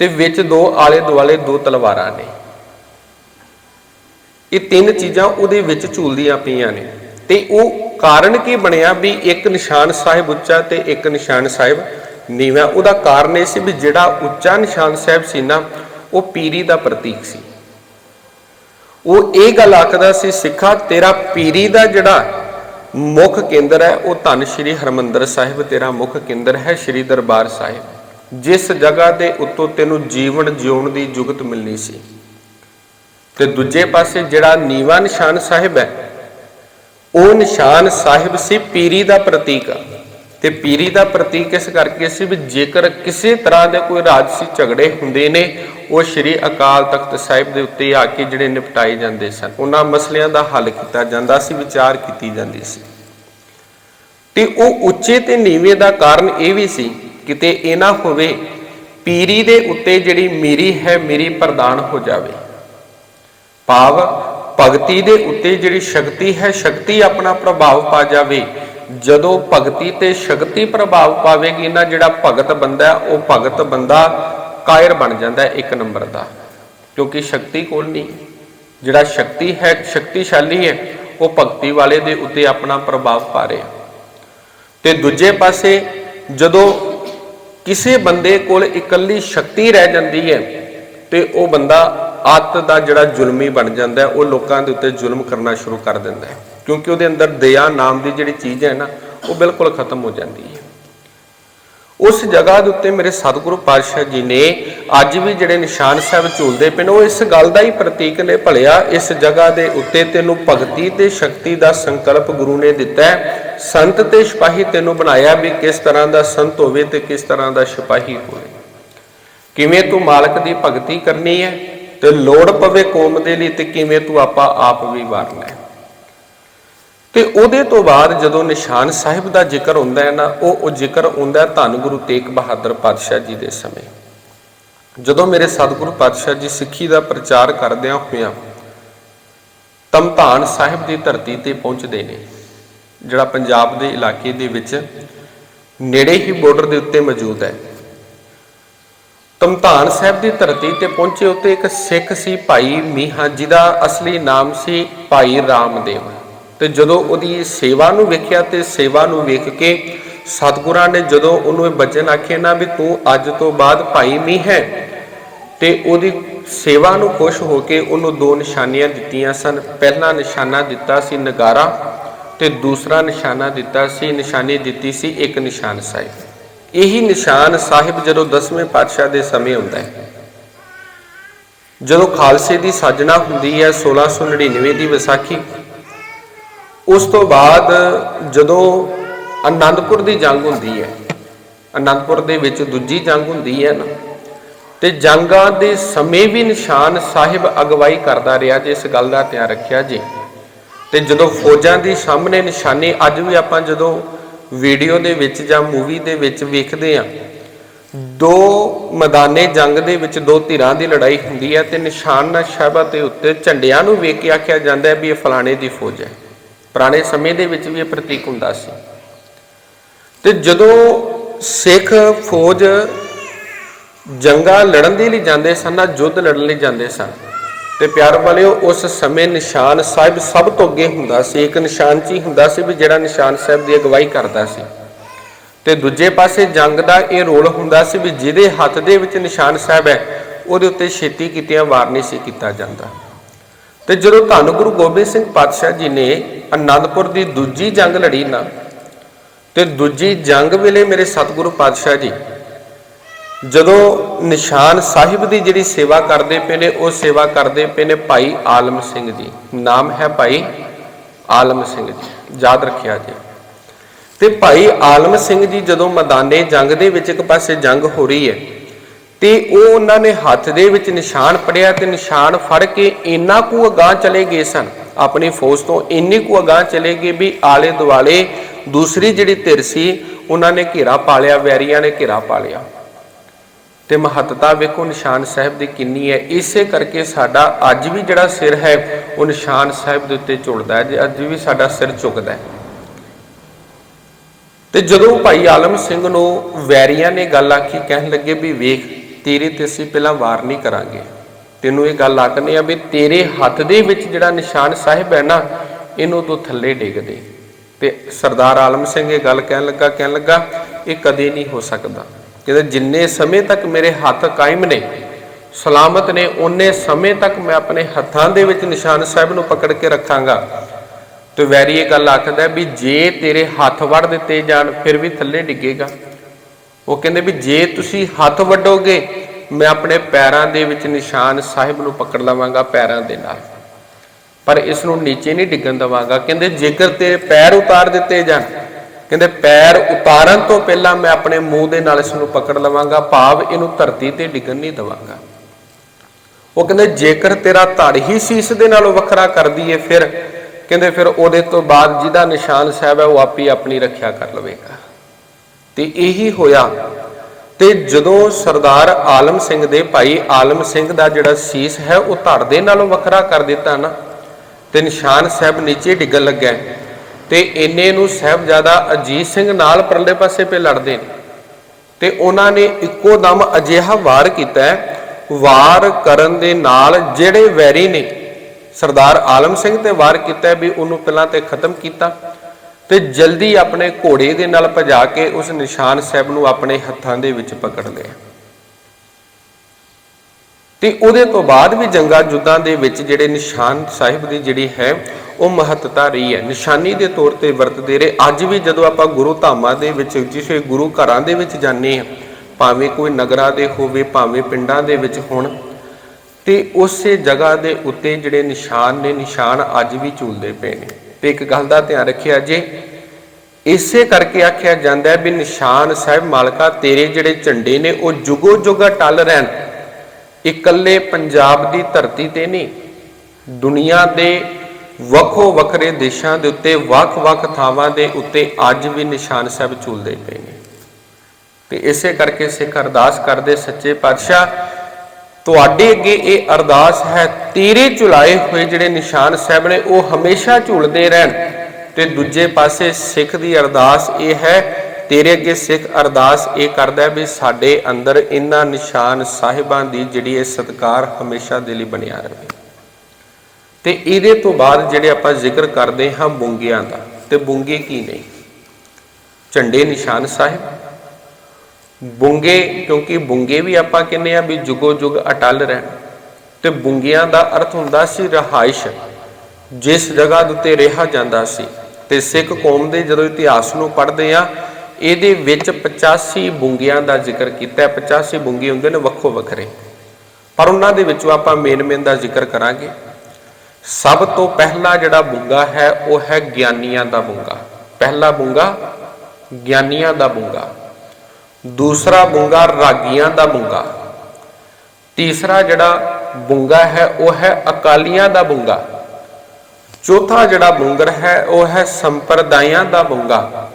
ਤੇ ਵਿੱਚ ਦੋ ਆਲੇ ਦੁਆਲੇ ਦੋ ਤਲਵਾਰਾਂ ਨੇ। ਇਹ ਤਿੰਨ ਚੀਜ਼ਾਂ ਉਹਦੇ ਵਿੱਚ ਝੂਲਦੀਆਂ ਪਈਆਂ ਨੇ। ਤੇ ਉਹ ਕਾਰਨ ਕੀ ਬਣਿਆ ਵੀ ਇੱਕ ਨਿਸ਼ਾਨ ਸਾਹਿਬ ਉੱਚਾ ਤੇ ਇੱਕ ਨਿਸ਼ਾਨ ਸਾਹਿਬ ਨੀਵਾਂ। ਉਹਦਾ ਕਾਰਨ ਇਹ ਸੀ ਵੀ ਜਿਹੜਾ ਉੱਚਾ ਨਿਸ਼ਾਨ ਸਾਹਿਬ ਸੀ ਨਾ, ਉਹ ਪੀਰੀ ਦਾ ਪ੍ਰਤੀਕ ਸੀ। ਉਹ ਇਹ ਗੱਲ ਆਖਦਾ ਸੀ, ਸਿੱਖਾ, ਤੇਰਾ ਪੀਰੀ ਦਾ ਜਿਹੜਾ ਮੁੱਖ ਕੇਂਦਰ ਹੈ, ਉਹ ਧੰਨ ਸ਼੍ਰੀ ਹਰਮੰਦਰ ਸਾਹਿਬ, ਤੇਰਾ ਮੁੱਖ ਕੇਂਦਰ ਹੈ ਸ਼੍ਰੀ ਦਰਬਾਰ ਸਾਹਿਬ। ਜਿਸ ਜਗ੍ਹਾ ਦੇ ਉੱਤੋਂ ਤੈਨੂੰ ਜੀਵਨ ਜਿਉਣ ਦੀ ਜੁਗਤ ਮਿਲਣੀ ਸੀ। ਤੇ ਦੂਜੇ ਪਾਸੇ ਜਿਹੜਾ ਨੀਵਾ ਨਿਸ਼ਾਨ ਸਾਹਿਬ ਹੈ, ਉਹ ਨਿਸ਼ਾਨ ਸਾਹਿਬ ਸੀ ਪੀਰੀ ਦਾ ਪ੍ਰਤੀਕ। ਆ ਤੇ ਪੀਰੀ ਦਾ ਪ੍ਰਤੀਕ ਇਸ ਕਰਕੇ ਸੀ ਵੀ ਜੇਕਰ ਕਿਸੇ ਤਰ੍ਹਾਂ ਦੇ ਕੋਈ ਰਾਜਸੀ ਝਗੜੇ ਹੁੰਦੇ ਨੇ, ਉਹ ਸ਼੍ਰੀ ਅਕਾਲ ਤਖਤ ਸਾਹਿਬ ਦੇ ਉੱਤੇ ਆ ਕੇ ਜਿਹੜੇ ਨਿਪਟਾਏ ਜਾਂਦੇ ਸਨ। ਉਹਨਾਂ ਮਸਲਿਆਂ ਦਾ ਹੱਲ ਕੀਤਾ ਜਾਂਦਾ ਸੀ, ਵਿਚਾਰ ਕੀਤੀ ਜਾਂਦੀ ਸੀ। ਤੇ ਉਹ ਉੱਚੇ ਤੇ ਨੀਵੇਂ ਦਾ ਕਾਰਨ ਇਹ ਵੀ ਸੀ, ਕਿਤੇ ਇਹ ਨਾ ਹੋਵੇ ਪੀਰੀ ਦੇ ਉੱਤੇ ਜਿਹੜੀ ਮੇਰੀ ਹੈ, ਮੇਰੀ ਪ੍ਰਦਾਨ ਹੋ ਜਾਵੇ। ਭਾਵ ਭਗਤੀ ਦੇ ਉੱਤੇ ਜਿਹੜੀ ਸ਼ਕਤੀ ਹੈ, ਸ਼ਕਤੀ ਆਪਣਾ ਪ੍ਰਭਾਵ ਪਾ ਜਾਵੇ। ਜਦੋਂ ਭਗਤੀ ਤੇ ਸ਼ਕਤੀ ਪ੍ਰਭਾਵ ਪਾਵੇਗੀ ਨਾ ਜਿਹੜਾ ਭਗਤ ਬੰਦਾ ਉਹ ਭਗਤ ਬੰਦਾ ਕਾਇਰ ਬਣ ਜਾਂਦਾ ਹੈ ਇੱਕ ਨੰਬਰ ਦਾ। ਕਿਉਂਕਿ ਸ਼ਕਤੀ ਕੋਲ ਨਹੀਂ। ਜਿਹੜਾ ਸ਼ਕਤੀ ਹੈ, ਸ਼ਕਤੀਸ਼ਾਲੀ ਹੈ, ਉਹ ਭਗਤੀ ਵਾਲੇ ਦੇ ਉੱਤੇ ਆਪਣਾ ਪ੍ਰਭਾਵ ਪਾ ਰਿਹਾ ਤੇ ਦੂਜੇ ਪਾਸੇ, ਜਦੋਂ ਕਿਸੇ ਬੰਦੇ ਕੋਲ ਇਕੱਲੀ ਸ਼ਕਤੀ ਰਹਿ ਜਾਂਦੀ ਹੈ, ਤੇ ਉਹ ਬੰਦਾ ਆਤ ਦਾ ਜਿਹੜਾ ਜ਼ੁਲਮੀ ਬਣ ਜਾਂਦਾ ਹੈ, ਉਹ ਲੋਕਾਂ ਦੇ ਉੱਤੇ ਜ਼ੁਲਮ ਕਰਨਾ ਸ਼ੁਰੂ ਕਰ ਦਿੰਦਾ ਹੈ। ਕਿਉਂਕਿ ਉਹਦੇ ਅੰਦਰ ਦਇਆ ਨਾਮ ਦੀ ਜਿਹੜੀ ਚੀਜ਼ ਹੈ ਨਾ, ਉਹ ਬਿਲਕੁਲ ਖਤਮ ਹੋ ਜਾਂਦੀ ਹੈ। ਉਸ ਜਗ੍ਹਾ ਦੇ ਉੱਤੇ ਮੇਰੇ ਸਤਿਗੁਰੂ ਪਾਤਸ਼ਾਹ ਜੀ ਨੇ ਅੱਜ ਵੀ ਜਿਹੜੇ ਨਿਸ਼ਾਨ ਸਾਹਿਬ ਝੂਲਦੇ ਪਏ ਨੇ, ਉਹ ਇਸ ਗੱਲ ਦਾ ਹੀ ਪ੍ਰਤੀਕ ਨੇ ਭਲਿਆ, ਇਸ ਜਗ੍ਹਾ ਦੇ ਉੱਤੇ ਤੈਨੂੰ ਭਗਤੀ ਤੇ ਸ਼ਕਤੀ ਦਾ ਸੰਕਲਪ ਗੁਰੂ ਨੇ ਦਿੱਤਾ ਹੈ, ਸੰਤ ਤੇ ਸਿਪਾਹੀ ਤੈਨੂੰ ਬਣਾਇਆ ਵੀ ਕਿਸ ਤਰ੍ਹਾਂ ਦਾ ਸੰਤ ਹੋਵੇ ਤੇ ਕਿਸ ਤਰ੍ਹਾਂ ਦਾ ਸਿਪਾਹੀ ਹੋਵੇ। ਕਿਵੇਂ ਤੂੰ ਮਾਲਕ ਦੀ ਭਗਤੀ ਕਰਨੀ ਹੈ ਤੇ ਲੋੜ ਪਵੇ ਕੌਮ ਦੇ ਲਈ ਤੇ ਕਿਵੇਂ ਤੂੰ ਆਪਾ ਆਪ ਵੀ ਵਾਰਨਾ ਤੇ ਉਹਦੇ ਤੋਂ ਬਾਅਦ ਜਦੋਂ ਨਿਸ਼ਾਨ ਸਾਹਿਬ ਦਾ ਜ਼ਿਕਰ ਹੁੰਦਾ ਹੈ ਨਾ, ਉਹ ਉਹ ਜ਼ਿਕਰ ਹੁੰਦਾ ਹੈ ਧੰਨ ਗੁਰੂ ਤੇਗ ਬਹਾਦਰ ਪਾਤਸ਼ਾਹ ਜੀ ਦੇ ਸਮੇਂ। ਜਦੋਂ ਮੇਰੇ ਸਤਿਗੁਰੂ ਪਾਤਸ਼ਾਹ ਜੀ ਸਿੱਖੀ ਦਾ ਪ੍ਰਚਾਰ ਕਰਦਿਆਂ ਹੋਇਆਂ ਤਮਧਾਨ ਸਾਹਿਬ ਦੀ ਧਰਤੀ ਤੇ ਪਹੁੰਚਦੇ ਨੇ, ਜਿਹੜਾ ਪੰਜਾਬ ਦੇ ਇਲਾਕੇ ਦੇ ਵਿੱਚ ਨੇੜੇ ਹੀ ਬਾਰਡਰ ਦੇ ਉੱਤੇ ਮੌਜੂਦ ਹੈ। ਤਮਤਾਨ ਸਾਹਿਬ ਦੀ ਧਰਤੀ ਤੇ ਪਹੁੰਚੇ ਉੱਤੇ ਇੱਕ ਸਿੱਖ ਸੀ ਭਾਈ ਮੀਹਾਂ, ਜਿਹਦਾ ਅਸਲੀ ਨਾਮ ਸੀ ਭਾਈ ਰਾਮਦੇਵ। ਤੇ ਜਦੋਂ ਉਹਦੀ ਸੇਵਾ ਨੂੰ ਵੇਖਿਆ ਤੇ ਸੇਵਾ ਨੂੰ ਵੇਖ ਕੇ ਸਤਿਗੁਰਾਂ ਨੇ ਜਦੋਂ ਉਹਨੂੰ ਇਹ ਬਚਨ ਆਖੇ ਨਾ ਵੀ ਤੂੰ ਅੱਜ ਤੋਂ ਬਾਅਦ ਭਾਈ ਮੀਂਹ ਹੈ, ਤੇ ਉਹਦੀ ਸੇਵਾ ਨੂੰ ਖੁਸ਼ ਹੋ ਕੇ ਉਹਨੂੰ ਦੋ ਨਿਸ਼ਾਨੀਆਂ ਦਿੱਤੀਆਂ ਸਨ। ਪਹਿਲਾ ਨਿਸ਼ਾਨਾ ਦਿੱਤਾ ਸੀ ਨਗਾਰਾ ਤੇ ਦੂਸਰਾ ਨਿਸ਼ਾਨਾ ਦਿੱਤਾ ਸੀ, ਨਿਸ਼ਾਨੀ ਦਿੱਤੀ ਸੀ ਇੱਕ ਨਿਸ਼ਾਨ ਸਾਹਿਬ। ਇਹੀ ਨਿਸ਼ਾਨ ਸਾਹਿਬ ਜਦੋਂ 10ਵੇਂ ਪਾਤਸ਼ਾਹ ਦੇ ਸਮੇਂ ਹੁੰਦਾ ਹੈ। ਜਦੋਂ ਖਾਲਸੇ ਦੀ ਸਾਜਣਾ ਹੁੰਦੀ ਹੈ 1699 ਦੀ ਵਿਸਾਖੀ ਉਸ ਤੋਂ ਬਾਅਦ ਜਦੋਂ ਆਨੰਦਪੁਰ ਦੀ ਜੰਗ ਹੁੰਦੀ ਹੈ ਆਨੰਦਪੁਰ ਦੇ ਵਿੱਚ ਦੂਜੀ ਜੰਗ ਹੁੰਦੀ ਹੈ ਨਾ, ਤੇ ਜੰਗਾਂ ਦੇ ਸਮੇਂ ਵੀ ਨਿਸ਼ਾਨ ਸਾਹਿਬ ਅਗਵਾਈ ਕਰਦਾ ਰਿਹਾ ਜੇ ਇਸ ਗੱਲ ਦਾ ਧਿਆਨ ਰੱਖਿਆ ਜੀ। ਤੇ ਜਦੋਂ ਫੌਜਾਂ ਦੀ ਸਾਹਮਣੇ ਨਿਸ਼ਾਨੇ, ਅੱਜ ਵੀ ਆਪਾਂ ਜਦੋਂ ਵੀਡੀਓ ਦੇ ਵਿੱਚ ਜਾਂ ਮੂਵੀ ਦੇ ਵਿੱਚ ਵੇਖਦੇ ਆ ਦੋ ਮੈਦਾਨੇ ਜੰਗ ਦੇ ਵਿੱਚ ਦੋ ਧਿਰਾਂ ਦੀ ਲੜਾਈ ਹੁੰਦੀ ਹੈ ਤੇ ਨਿਸ਼ਾਨ ਸਾਹਿਬਾਂ ਦੇ ਉੱਤੇ ਝੰਡਿਆਂ ਨੂੰ ਵੇਖ ਕੇ ਆਖਿਆ ਜਾਂਦਾ ਹੈ ਵੀ ਇਹ ਫਲਾਣੇ ਦੀ ਫੌਜ ਹੈ। ਪੁਰਾਣੇ ਸਮੇਂ ਦੇ ਵਿੱਚ ਵੀ ਇਹ ਪ੍ਰਤੀਕ ਹੁੰਦਾ ਸੀ। ਤੇ ਜਦੋਂ ਸਿੱਖ ਫੌਜ ਜੰਗਾਂ ਲੜਨ ਦੇ ਲਈ ਜਾਂਦੇ ਸਨ ਨਾ, ਯੁੱਧ ਲੜਨ ਲਈ ਜਾਂਦੇ ਸਨ, ਤੇ ਪਿਆਰ ਵਾਲਿਓ, ਉਸ ਸਮੇਂ ਨਿਸ਼ਾਨ ਸਾਹਿਬ ਸਭ ਤੋਂ ਅੱਗੇ ਹੁੰਦਾ ਸੀ। ਇੱਕ ਨਿਸ਼ਾਨ ਚ ਹੀ ਹੁੰਦਾ ਸੀ ਵੀ ਜਿਹੜਾ ਨਿਸ਼ਾਨ ਸਾਹਿਬ ਦੀ ਅਗਵਾਈ ਕਰਦਾ ਸੀ। ਤੇ ਦੂਜੇ ਪਾਸੇ ਜੰਗ ਦਾ ਇਹ ਰੋਲ ਹੁੰਦਾ ਸੀ ਵੀ ਜਿਹਦੇ ਹੱਥ ਦੇ ਵਿੱਚ ਨਿਸ਼ਾਨ ਸਾਹਿਬ ਹੈ, ਉਹਦੇ ਉੱਤੇ ਛੇਤੀ ਕੀਤੀਆਂ ਵਾਰ ਨਹੀਂ ਸੀ ਕੀਤਾ ਜਾਂਦਾ। ਤੇ ਜਦੋਂ ਧੰਨ ਗੁਰੂ ਗੋਬਿੰਦ ਸਿੰਘ ਪਾਤਸ਼ਾਹ ਜੀ ਨੇ ਅਨੰਦਪੁਰ ਦੀ ਦੂਜੀ ਜੰਗ ਲੜੀ ਨਾ, ਤੇ ਦੂਜੀ ਜੰਗ ਵੇਲੇ ਮੇਰੇ ਸਤਿਗੁਰੂ ਪਾਤਸ਼ਾਹ ਜੀ, ਜਦੋਂ ਨਿਸ਼ਾਨ ਸਾਹਿਬ ਦੀ ਜਿਹੜੀ ਸੇਵਾ ਕਰਦੇ ਪਏ ਨੇ, ਉਹ ਸੇਵਾ ਕਰਦੇ ਪਏ ਨੇ ਭਾਈ ਆਲਮ ਸਿੰਘ ਜੀ। ਨਾਮ ਹੈ ਭਾਈ ਆਲਮ ਸਿੰਘ ਜੀ, ਯਾਦ ਰੱਖਿਆ ਜੀ। ਤੇ ਭਾਈ ਆਲਮ ਸਿੰਘ ਜੀ ਜਦੋਂ ਮੈਦਾਨੇ ਜੰਗ ਦੇ ਵਿੱਚ ਇੱਕ ਪਾਸੇ ਜੰਗ ਹੋ ਰਹੀ ਹੈ ਤੇ ਉਹ ਉਹਨਾਂ ਨੇ ਹੱਥ ਦੇ ਵਿੱਚ ਨਿਸ਼ਾਨ ਪੜਿਆ ਤੇ ਨਿਸ਼ਾਨ ਫੜ ਕੇ ਇੰਨਾ ਕੁ ਅਗਾਹ ਚਲੇ ਗਏ ਸਨ, ਆਪਣੀ ਫੌਜ ਤੋਂ ਇੰਨੀ ਕੁ ਅਗਾਹ ਚਲੇ ਗਏ ਵੀ ਆਲੇ ਦੁਆਲੇ ਦੂਸਰੀ ਜਿਹੜੀ ਧਿਰ ਸੀ, ਉਹਨਾਂ ਨੇ ਘੇਰਾ ਪਾ ਲਿਆ, ਵੈਰੀਆਂ ਨੇ ਘੇਰਾ ਪਾ ਲਿਆ। ਤੇ ਮਹੱਤਤਾ ਵੇਖੋ ਨਿਸ਼ਾਨ ਸਾਹਿਬ ਦੀ ਕਿੰਨੀ ਹੈ। ਇਸੇ ਕਰਕੇ ਸਾਡਾ ਅੱਜ ਵੀ ਜਿਹੜਾ ਸਿਰ ਹੈ, ਉਹ ਨਿਸ਼ਾਨ ਸਾਹਿਬ ਦੇ ਉੱਤੇ ਝੁਲਦਾ ਹੈ ਜੇ ਅੱਜ ਵੀ ਸਾਡਾ ਸਿਰ ਝੁਕਦਾ ਹੈ। ਤੇ ਜਦੋਂ ਭਾਈ ਆਲਮ ਸਿੰਘ ਨੂੰ ਵੈਰੀਆਂ ਨੇ ਗੱਲ ਆਖੀ, ਕਹਿਣ ਲੱਗੇ ਵੀ ਵੇਖ ਤੇਰੇ ਤੇ ਅਸੀਂ ਪਹਿਲਾਂ ਵਾਰ ਨਹੀਂ ਕਰਾਂਗੇ। ਤੈਨੂੰ ਇਹ ਗੱਲ ਆਖਨੇ ਆ ਵੀ ਤੇਰੇ ਹੱਥ ਦੇ ਵਿੱਚ ਜਿਹੜਾ ਨਿਸ਼ਾਨ ਸਾਹਿਬ ਹੈ ਨਾ, ਇਹਨੂੰ ਤੂੰ ਥੱਲੇ ਡਿੱਗ ਦੇ। ਤੇ ਸਰਦਾਰ ਆਲਮ ਸਿੰਘ ਇਹ ਗੱਲ ਕਹਿਣ ਲੱਗਾ ਕਹਿਣ ਲੱਗਾ, ਇਹ ਕਦੇ ਨਹੀਂ ਹੋ ਸਕਦਾ। ਕਹਿੰਦੇ, ਜਿੰਨੇ ਸਮੇਂ ਤੱਕ ਮੇਰੇ ਹੱਥ ਕਾਇਮ ਨੇ, ਸਲਾਮਤ ਨੇ ਉਹਨੇ ਸਮੇਂ ਤੱਕ ਮੈਂ ਆਪਣੇ ਹੱਥਾਂ ਦੇ ਵਿੱਚ ਨਿਸ਼ਾਨ ਸਾਹਿਬ ਨੂੰ ਪਕੜ ਕੇ ਰੱਖਾਂਗਾ। ਤੇ ਵੈਰੀ ਇਹ ਗੱਲ ਆਖਦਾ ਵੀ ਜੇ ਤੇਰੇ ਹੱਥ ਵੜ ਦਿੱਤੇ ਜਾਣ, ਫਿਰ ਵੀ ਥੱਲੇ ਡਿੱਗੇਗਾ। ਉਹ ਕਹਿੰਦੇ ਵੀ ਜੇ ਤੁਸੀਂ ਹੱਥ ਵੱਡੋਗੇ, ਮੈਂ ਆਪਣੇ ਪੈਰਾਂ ਦੇ ਵਿੱਚ ਨਿਸ਼ਾਨ ਸਾਹਿਬ ਨੂੰ ਪਕੜ ਲਵਾਂਗਾ ਪੈਰਾਂ ਦੇ ਨਾਲ। ਪਰ ਇਸ ਨੂੰ ਨੀਚੇ ਨਹੀਂ ਡਿੱਗਣ ਦਵਾਂਗਾ। ਕਹਿੰਦੇ ਜੇਕਰ ਤੇਰੇ ਪੈਰ ਉਤਾਰ ਦਿੱਤੇ ਜਾਣ, ਕਹਿੰਦੇ ਪੈਰ ਉਤਾਰਨ ਤੋਂ ਪਹਿਲਾਂ ਮੈਂ ਆਪਣੇ ਮੂੰਹ ਦੇ ਨਾਲ ਇਸ ਨੂੰ ਪਕੜ ਲਵਾਂਗਾ, ਭਾਵ ਇਹਨੂੰ ਧਰਤੀ ਤੇ ਡਿੱਗਣ ਨਹੀਂ ਦਵਾਂਗਾ। ਉਹ ਕਹਿੰਦੇ ਜੇਕਰ ਤੇਰਾ ਧੜ ਹੀ ਸੀਸ ਦੇ ਨਾਲੋਂ ਵੱਖਰਾ ਕਰਦੀ ਏ ਫਿਰ ਕਹਿੰਦੇ ਫਿਰ ਉਹਦੇ ਤੋਂ ਬਾਅਦ ਜਿਹਦਾ ਨਿਸ਼ਾਨ ਸਾਹਿਬ ਹੈ, ਉਹ ਆਪੀ ਆਪਣੀ ਰੱਖਿਆ ਕਰ ਲਵੇਗਾ। ਤੇ ਇਹੀ ਹੋਇਆ। ਤੇ ਜਦੋਂ ਸਰਦਾਰ ਆਲਮ ਸਿੰਘ ਦੇ ਭਾਈ ਆਲਮ ਸਿੰਘ ਦਾ ਜਿਹੜਾ ਸੀਸ ਹੈ, ਉਹ ਧੜ ਦੇ ਨਾਲੋਂ ਵੱਖਰਾ ਕਰ ਦਿੱਤਾ ਨਾ, ਤੇ ਨਿਸ਼ਾਨ ਸਾਹਿਬ ਨੀਚੇ ਡਿੱਗਣ ਲੱਗਾ। ਤੇ ਇੰਨੇ ਨੂੰ ਸਾਹਿਬਜ਼ਾਦਾ ਅਜੀਤ ਸਿੰਘ ਨਾਲ ਪਰਲੇ ਪਾਸੇ ਪੇ ਲੜਦੇ ਨੇ। ਤੇ ਉਹਨਾਂ ਨੇ ਇੱਕੋ ਦਮ ਅਜਿਹਾ ਵਾਰ ਕੀਤਾ ਵਾਰ ਕਰਨ ਦੇ ਨਾਲ ਜਿਹੜੇ ਵੈਰੀ ਨੇ, ਸਰਦਾਰ ਆਲਮ ਸਿੰਘ ਤੇ ਵਾਰ ਕੀਤਾ ਵੀ ਉਹਨੂੰ ਪਹਿਲਾਂ ਤੇ ਖਤਮ ਕੀਤਾ। ਤੇ ਜਲਦੀ ਆਪਣੇ ਘੋੜੇ ਦੇ ਨਾਲ ਭਜਾ ਕੇ ਉਸ ਨਿਸ਼ਾਨ ਸਾਹਿਬ ਨੂੰ ਆਪਣੇ ਹੱਥਾਂ ਦੇ ਵਿੱਚ ਪਕੜ ਲਿਆ ਤੇ ਉਹਦੇ ਤੋਂ ਬਾਅਦ ਵੀ ਜੰਗਾਂ ਜੁੱਦਾਂ ਦੇ ਵਿੱਚ ਜਿਹੜੇ ਨਿਸ਼ਾਨ ਸਾਹਿਬ ਦੀ ਜਿਹੜੀ ਹੈ, ਉਹ ਮਹੱਤਤਾ ਰਹੀ ਹੈ। ਨਿਸ਼ਾਨੀ ਦੇ ਤੌਰ ਤੇ ਵਰਤਦੇ ਰਹੇ। ਅੱਜ ਵੀ ਜਦੋਂ ਆਪਾਂ ਗੁਰੂ ਧਾਮਾਂ ਦੇ ਵਿੱਚ, ਜਿਸੇ ਗੁਰੂ ਘਰਾਂ ਦੇ ਵਿੱਚ ਜਾਂਦੇ ਹਾਂ, ਭਾਵੇਂ ਕੋਈ ਨਗਰਾਂ ਦੇ ਹੋਵੇ, ਭਾਵੇਂ ਪਿੰਡਾਂ ਦੇ ਵਿੱਚ ਹੋਣ, ਤੇ ਉਸੇ ਜਗ੍ਹਾ ਦੇ ਉੱਤੇ ਜਿਹੜੇ ਨਿਸ਼ਾਨ ਨੇ, ਨਿਸ਼ਾਨ ਅੱਜ ਵੀ ਝੂਲਦੇ ਪਏ ਨੇ। ਤੇ ਇੱਕ ਗੱਲ ਦਾ ਧਿਆਨ ਰੱਖਿਆ ਜੇ। ਇਸੇ ਕਰਕੇ ਆਖਿਆ ਜਾਂਦਾ ਹੈ ਵੀ ਨਿਸ਼ਾਨ ਸਾਹਿਬ ਮਾਲਕਾ ਤੇਰੇ ਜਿਹੜੇ ਝੰਡੇ ਨੇ, ਉਹ ਜੁਗੋ ਜੁਗਾ ਟਲ ਰਹਿਣ। ਇਕੱਲੇ ਪੰਜਾਬ ਦੀ ਧਰਤੀ ਤੇ ਨਹੀਂ, ਦੁਨੀਆ ਦੇ ਵੱਖੋ ਵੱਖਰੇ ਦੇਸ਼ਾਂ ਦੇ ਉੱਤੇ ਵੱਖ-ਵੱਖ ਥਾਵਾਂ ਦੇ ਉੱਤੇ ਅੱਜ ਵੀ ਨਿਸ਼ਾਨ ਸਾਹਿਬ ਝੂਲਦੇ ਪਏ ਨੇ। ਤੇ ਇਸੇ ਕਰਕੇ ਸਿੱਖ ਅਰਦਾਸ ਕਰਦੇ ਸੱਚੇ ਪਾਤਸ਼ਾਹ ਤੁਹਾਡੇ ਅੱਗੇ ਇਹ ਅਰਦਾਸ ਹੈ, ਤੇਰੇ ਝੁਲਾਏ ਹੋਏ ਜਿਹੜੇ ਨਿਸ਼ਾਨ ਸਾਹਿਬ ਨੇ ਉਹ ਹਮੇਸ਼ਾ ਝੁਲਦੇ ਰਹਿਣ। ਤੇ ਦੂਜੇ ਪਾਸੇ ਸਿੱਖ ਦੀ ਅਰਦਾਸ ਇਹ ਹੈ, ਤੇਰੇ ਅੱਗੇ ਸਿੱਖ ਅਰਦਾਸ ਇਹ ਕਰਦਾ ਵੀ ਸਾਡੇ ਅੰਦਰ ਇਹਨਾਂ ਨਿਸ਼ਾਨ ਸਾਹਿਬਾਂ ਦੀ ਜਿਹੜੀ ਇਹ ਸਤਕਾਰ ਹਮੇਸ਼ਾ ਦੇ ਲਈ ਬਣਿਆ ਰਹੇ। ਤੇ ਇਹਦੇ ਤੋਂ ਬਾਅਦ ਜਿਹੜੇ ਆਪਾਂ ਜ਼ਿਕਰ ਕਰਦੇ ਹਾਂ ਬੁੰਗਿਆਂ ਦਾ, ਤੇ ਬੁੰਗੇ ਕੀ ਨਹੀਂ ਝੰਡੇ ਨਿਸ਼ਾਨ ਸਾਹਿਬ ਬੁੰਗੇ, ਕਿਉਂਕਿ ਬੁੰਗੇ ਵੀ ਆਪਾਂ ਕਹਿੰਦੇ ਆ ਵੀ ਜੁਗੋ ਜੁਗ ਅਟਲ ਰਹਿਣ। ਤੇ ਬੁੰਗਿਆਂ ਦਾ ਅਰਥ ਹੁੰਦਾ ਸੀ ਰਹਾਇਸ਼, ਜਿਸ ਜਗ੍ਹਾ ਦੇ ਉੱਤੇ ਰਿਹਾ ਜਾਂਦਾ ਸੀ। ਤੇ ਸਿੱਖ ਕੌਮ ਦੇ ਜਦੋਂ ਇਤਿਹਾਸ ਨੂੰ ਪੜ੍ਹਦੇ ਆ ਇਹਦੇ ਵਿੱਚ 85 ਬੁੰਗਿਆਂ ਦਾ ਜ਼ਿਕਰ ਕੀਤਾ ਹੈ। 85 ਬੁੰਗੇ ਹੁੰਦੇ ਨੇ ਵੱਖੋ ਵੱਖਰੇ। ਪਰ ਉਹਨਾਂ ਦੇ ਵਿੱਚੋਂ ਆਪਾਂ ਮੇਨ ਮੇਨ ਦਾ ਜ਼ਿਕਰ ਕਰਾਂਗੇ। ਸਭ ਤੋਂ ਪਹਿਲਾ ਜਿਹੜਾ ਬੁੰਗਾ ਹੈ, ਉਹ ਹੈ ਗਿਆਨੀਆਂ ਦਾ ਬੁੰਗਾ। ਪਹਿਲਾ ਬੁੰਗਾ ਗਿਆਨੀਆਂ ਦਾ ਬੁੰਗਾ। ਦੂਸਰਾ ਬੁੰਗਾ ਰਾਗੀਆਂ ਦਾ ਬੁੰਗਾ। ਤੀਸਰਾ ਜਿਹੜਾ ਬੁੰਗਾ ਹੈ, ਉਹ ਹੈ ਅਕਾਲੀਆਂ ਦਾ ਬੁੰਗਾ। ਚੌਥਾ ਜਿਹੜਾ ਬੁੰਗਰ ਹੈ, ਉਹ ਹੈ ਸੰਪਰਦਾਇਆਂ ਦਾ ਬੁੰਗਾ।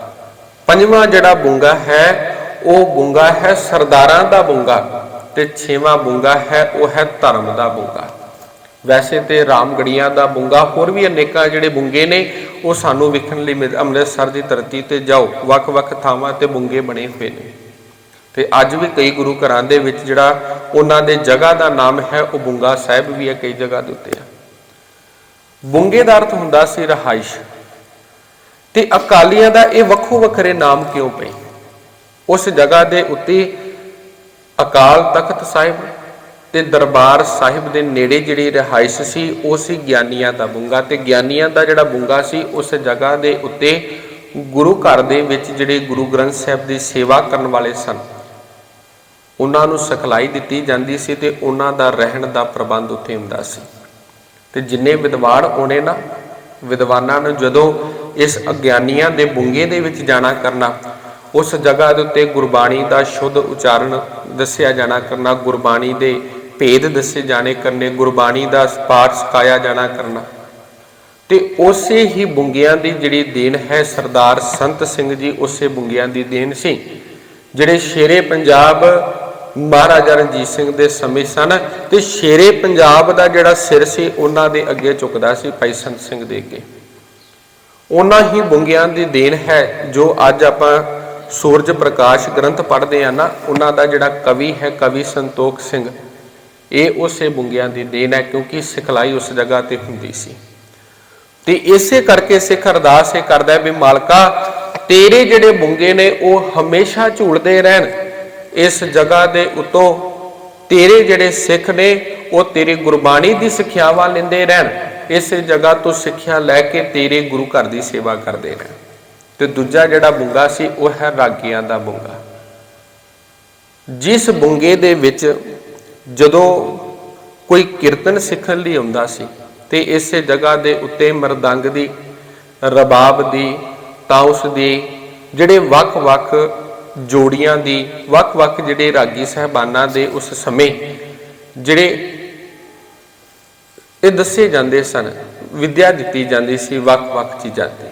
ਪੰਜਵਾਂ ਜਿਹੜਾ ਬੁੰਗਾ ਹੈ, ਉਹ ਬੁੰਗਾ ਹੈ ਸਰਦਾਰਾਂ ਦਾ ਬੁੰਗਾ। ਤੇ ਛੇਵਾਂ ਬੁੰਗਾ ਹੈ, ਉਹ ਹੈ ਧਰਮ ਦਾ ਬੁੰਗਾ। ਵੈਸੇ ਤੇ ਰਾਮਗੜੀਆਂ ਦਾ ਬੁੰਗਾ, ਹੋਰ ਵੀ ਅਨੇਕਾਂ ਜਿਹੜੇ ਬੁੰਗੇ ਨੇ, ਉਹ ਸਾਨੂੰ ਵਿਖਣ ਲਈ ਮਿਲ- ਅੰਮ੍ਰਿਤਸਰ ਦੀ ਧਰਤੀ ਤੇ ਜਾਓ। ਵੱਖ-ਵੱਖ ਥਾਵਾਂ ਤੇ ਬੁੰਗੇ ਬਣੇ ਹੋਏ ਨੇ। ਤੇ ਅੱਜ ਵੀ ਕਈ ਗੁਰੂ ਘਰਾਂ ਦੇ ਵਿੱਚ ਜਿਹੜਾ ਉਹਨਾਂ ਦੇ ਜਗ੍ਹਾ ਦਾ ਨਾਮ ਹੈ, ਉਹ ਬੁੰਗਾ ਸਾਹਿਬ ਵੀ ਹੈ ਕਈ ਜਗ੍ਹਾ ਦੇ ਉੱਤੇ ਆ। ਬੁੰਗੇ ਦਾ ਅਰਥ ਹੁੰਦਾ ਸੀ ਰਹਾਇਸ਼। ਤੇ ਅਕਾਲੀਆਂ ਦਾ ਇਹ ਵੱਖੋ ਵੱਖਰੇ ਨਾਮ ਕਿਉਂ ਪਏ? ਉਸ ਜਗ੍ਹਾ ਦੇ ਉੱਤੇ ਅਕਾਲ ਤਖਤ ਸਾਹਿਬ ਤੇ ਦਰਬਾਰ ਸਾਹਿਬ ਦੇ ਨੇੜੇ ਜਿਹੜੀ ਰਹਾਇਸ਼ ਸੀ, ਉਹ ਸੀ ਗਿਆਨੀਆਂ ਦਾ ਬੁੰਗਾ। ਤੇ ਗਿਆਨੀਆਂ ਦਾ ਜਿਹੜਾ ਬੁੰਗਾ ਸੀ, ਉਸ ਜਗ੍ਹਾ ਦੇ ਉੱਤੇ ਗੁਰੂ ਘਰ ਦੇ ਵਿੱਚ ਜਿਹੜੇ ਗੁਰੂ ਗ੍ਰੰਥ ਸਾਹਿਬ ਦੀ ਸੇਵਾ ਕਰਨ ਵਾਲੇ ਸਨ। ਉਹਨਾਂ ਨੂੰ ਸਿਖਲਾਈ ਦਿੱਤੀ ਜਾਂਦੀ ਸੀ ਤੇ ਉਹਨਾਂ ਦਾ ਰਹਿਣ ਦਾ ਪ੍ਰਬੰਧ ਉੱਥੇ ਹੁੰਦਾ ਸੀ। ਤੇ ਜਿੰਨੇ ਵਿਦਵਾਨ ਆਉਣੇ ਨਾ, ਵਿਦਵਾਨਾਂ ਨੂੰ ਜਦੋਂ ਇਸ ਅਗਿਆਨੀਆਂ ਦੇ ਬੁੰਗੇ ਦੇ ਵਿੱਚ ਜਾਣਾ ਕਰਨਾ, ਉਸ ਜਗ੍ਹਾ ਦੇ ਉੱਤੇ ਗੁਰਬਾਣੀ ਦਾ ਸ਼ੁੱਧ ਉਚਾਰਨ ਦੱਸਿਆ ਜਾਣਾ ਕਰਨਾ, ਗੁਰਬਾਣੀ ਦੇ ਭੇਦ ਦੱਸੇ ਜਾਣੇ ਕਰਨੇ, ਗੁਰਬਾਣੀ ਦਾ ਪਾਠ ਸਿਖਾਇਆ ਜਾਣਾ ਕਰਨਾ। ਤੇ ਉਸੇ ਹੀ ਬੁੰਗਿਆਂ ਦੀ ਜਿਹੜੀ ਦੇਣ ਹੈ, ਸਰਦਾਰ ਸੰਤ ਸਿੰਘ ਜੀ ਉਸੇ ਬੁੰਗਿਆਂ ਦੀ ਦੇਣ ਸੀ, ਜਿਹੜੇ ਸ਼ੇਰੇ ਪੰਜਾਬ ਮਹਾਰਾਜਾ ਰਣਜੀਤ ਸਿੰਘ ਦੇ ਸਮੇਂ ਸਨ ਤੇ ਸ਼ੇਰੇ ਪੰਜਾਬ ਦਾ ਜਿਹੜਾ ਸਿਰ ਸੀ, ਉਹਨਾਂ ਦੇ ਅੱਗੇ ਝੁਕਦਾ ਸੀ ਭਾਈ ਸੰਤ ਸਿੰਘ ਦੇ ਅੱਗੇ। ਉਹਨਾਂ ਹੀ ਬੁੰਗਿਆਂ ਦੀ ਦੇਣ ਹੈ ਜੋ ਅੱਜ ਆਪਾਂ ਸੂਰਜ ਪ੍ਰਕਾਸ਼ ਗ੍ਰੰਥ ਪੜ੍ਹਦੇ ਆ ਨਾ, ਉਹਨਾਂ ਦਾ ਜਿਹੜਾ ਕਵੀ ਹੈ ਕਵੀ ਸੰਤੋਖ ਸਿੰਘ, ਇਹ ਉਸੇ ਬੁੰਗਿਆਂ ਦੀ ਦੇਣ ਹੈ ਕਿਉਂਕਿ ਸਿਖਲਾਈ ਉਸ ਜਗ੍ਹਾ ਤੇ ਹੁੰਦੀ ਸੀ। ਤੇ ਇਸੇ ਕਰਕੇ ਸਿੱਖ ਅਰਦਾਸ ਇਹ ਕਰਦਾ ਹੈ ਵੀ ਮਾਲਕਾ, ਤੇਰੇ ਜਿਹੜੇ ਬੁੰਗੇ ਨੇ ਉਹ ਹਮੇਸ਼ਾ ਝੂਲਦੇ ਰਹਿਣ ਇਸ ਜਗ੍ਹਾ ਦੇ ਉਤੋਂ ਤੇਰੇ ਜਿਹੜੇ ਸਿੱਖ ਨੇ, ਉਹ ਤੇਰੀ ਗੁਰਬਾਣੀ ਦੀ ਸਿੱਖਿਆਵਾਂ ਲੈਂਦੇ ਰਹਿਣ। ਇਸ ਜਗ੍ਹਾ ਤੋਂ ਸਿੱਖਿਆ ਲੈ ਕੇ ਤੇਰੇ ਗੁਰੂ ਘਰ ਦੀ ਸੇਵਾ ਕਰਦੇ ਰਹਿਣ। ਤੇ ਦੂਜਾ ਜਿਹੜਾ ਬੁੰਗਾ ਸੀ, ਉਹ ਹੈ ਰਾਗੀਆਂ ਦਾ ਬੁੰਗਾ। ਜਿਸ ਬੁੰਗੇ ਦੇ ਵਿੱਚ ਜਦੋਂ ਕੋਈ ਕੀਰਤਨ ਸਿੱਖਣ ਲਈ ਆਉਂਦਾ ਸੀ, ਤੇ ਇਸੇ ਜਗ੍ਹਾ ਦੇ ਉੱਤੇ ਮਰਦੰਗ ਦੀ, ਰਬਾਬ ਦੀ ਤਾਉਸ ਦੀ, ਜਿਹੜੇ ਵੱਖ-ਵੱਖ ਜੋੜੀਆਂ ਦੀ ਵੱਖ-ਵੱਖ ਜਿਹੜੇ ਰਾਗੀ ਸਹਿਬਾਨਾਂ ਦੇ ਉਸ ਸਮੇਂ ਜਿਹੜੇ ਇਹ ਦੱਸੇ ਜਾਂਦੇ ਸਨ, ਵਿਦਿਆ ਦਿੱਤੀ ਜਾਂਦੀ ਸੀ ਵੱਖ-ਵੱਖ ਚੀਜ਼ਾਂ ਤੇ।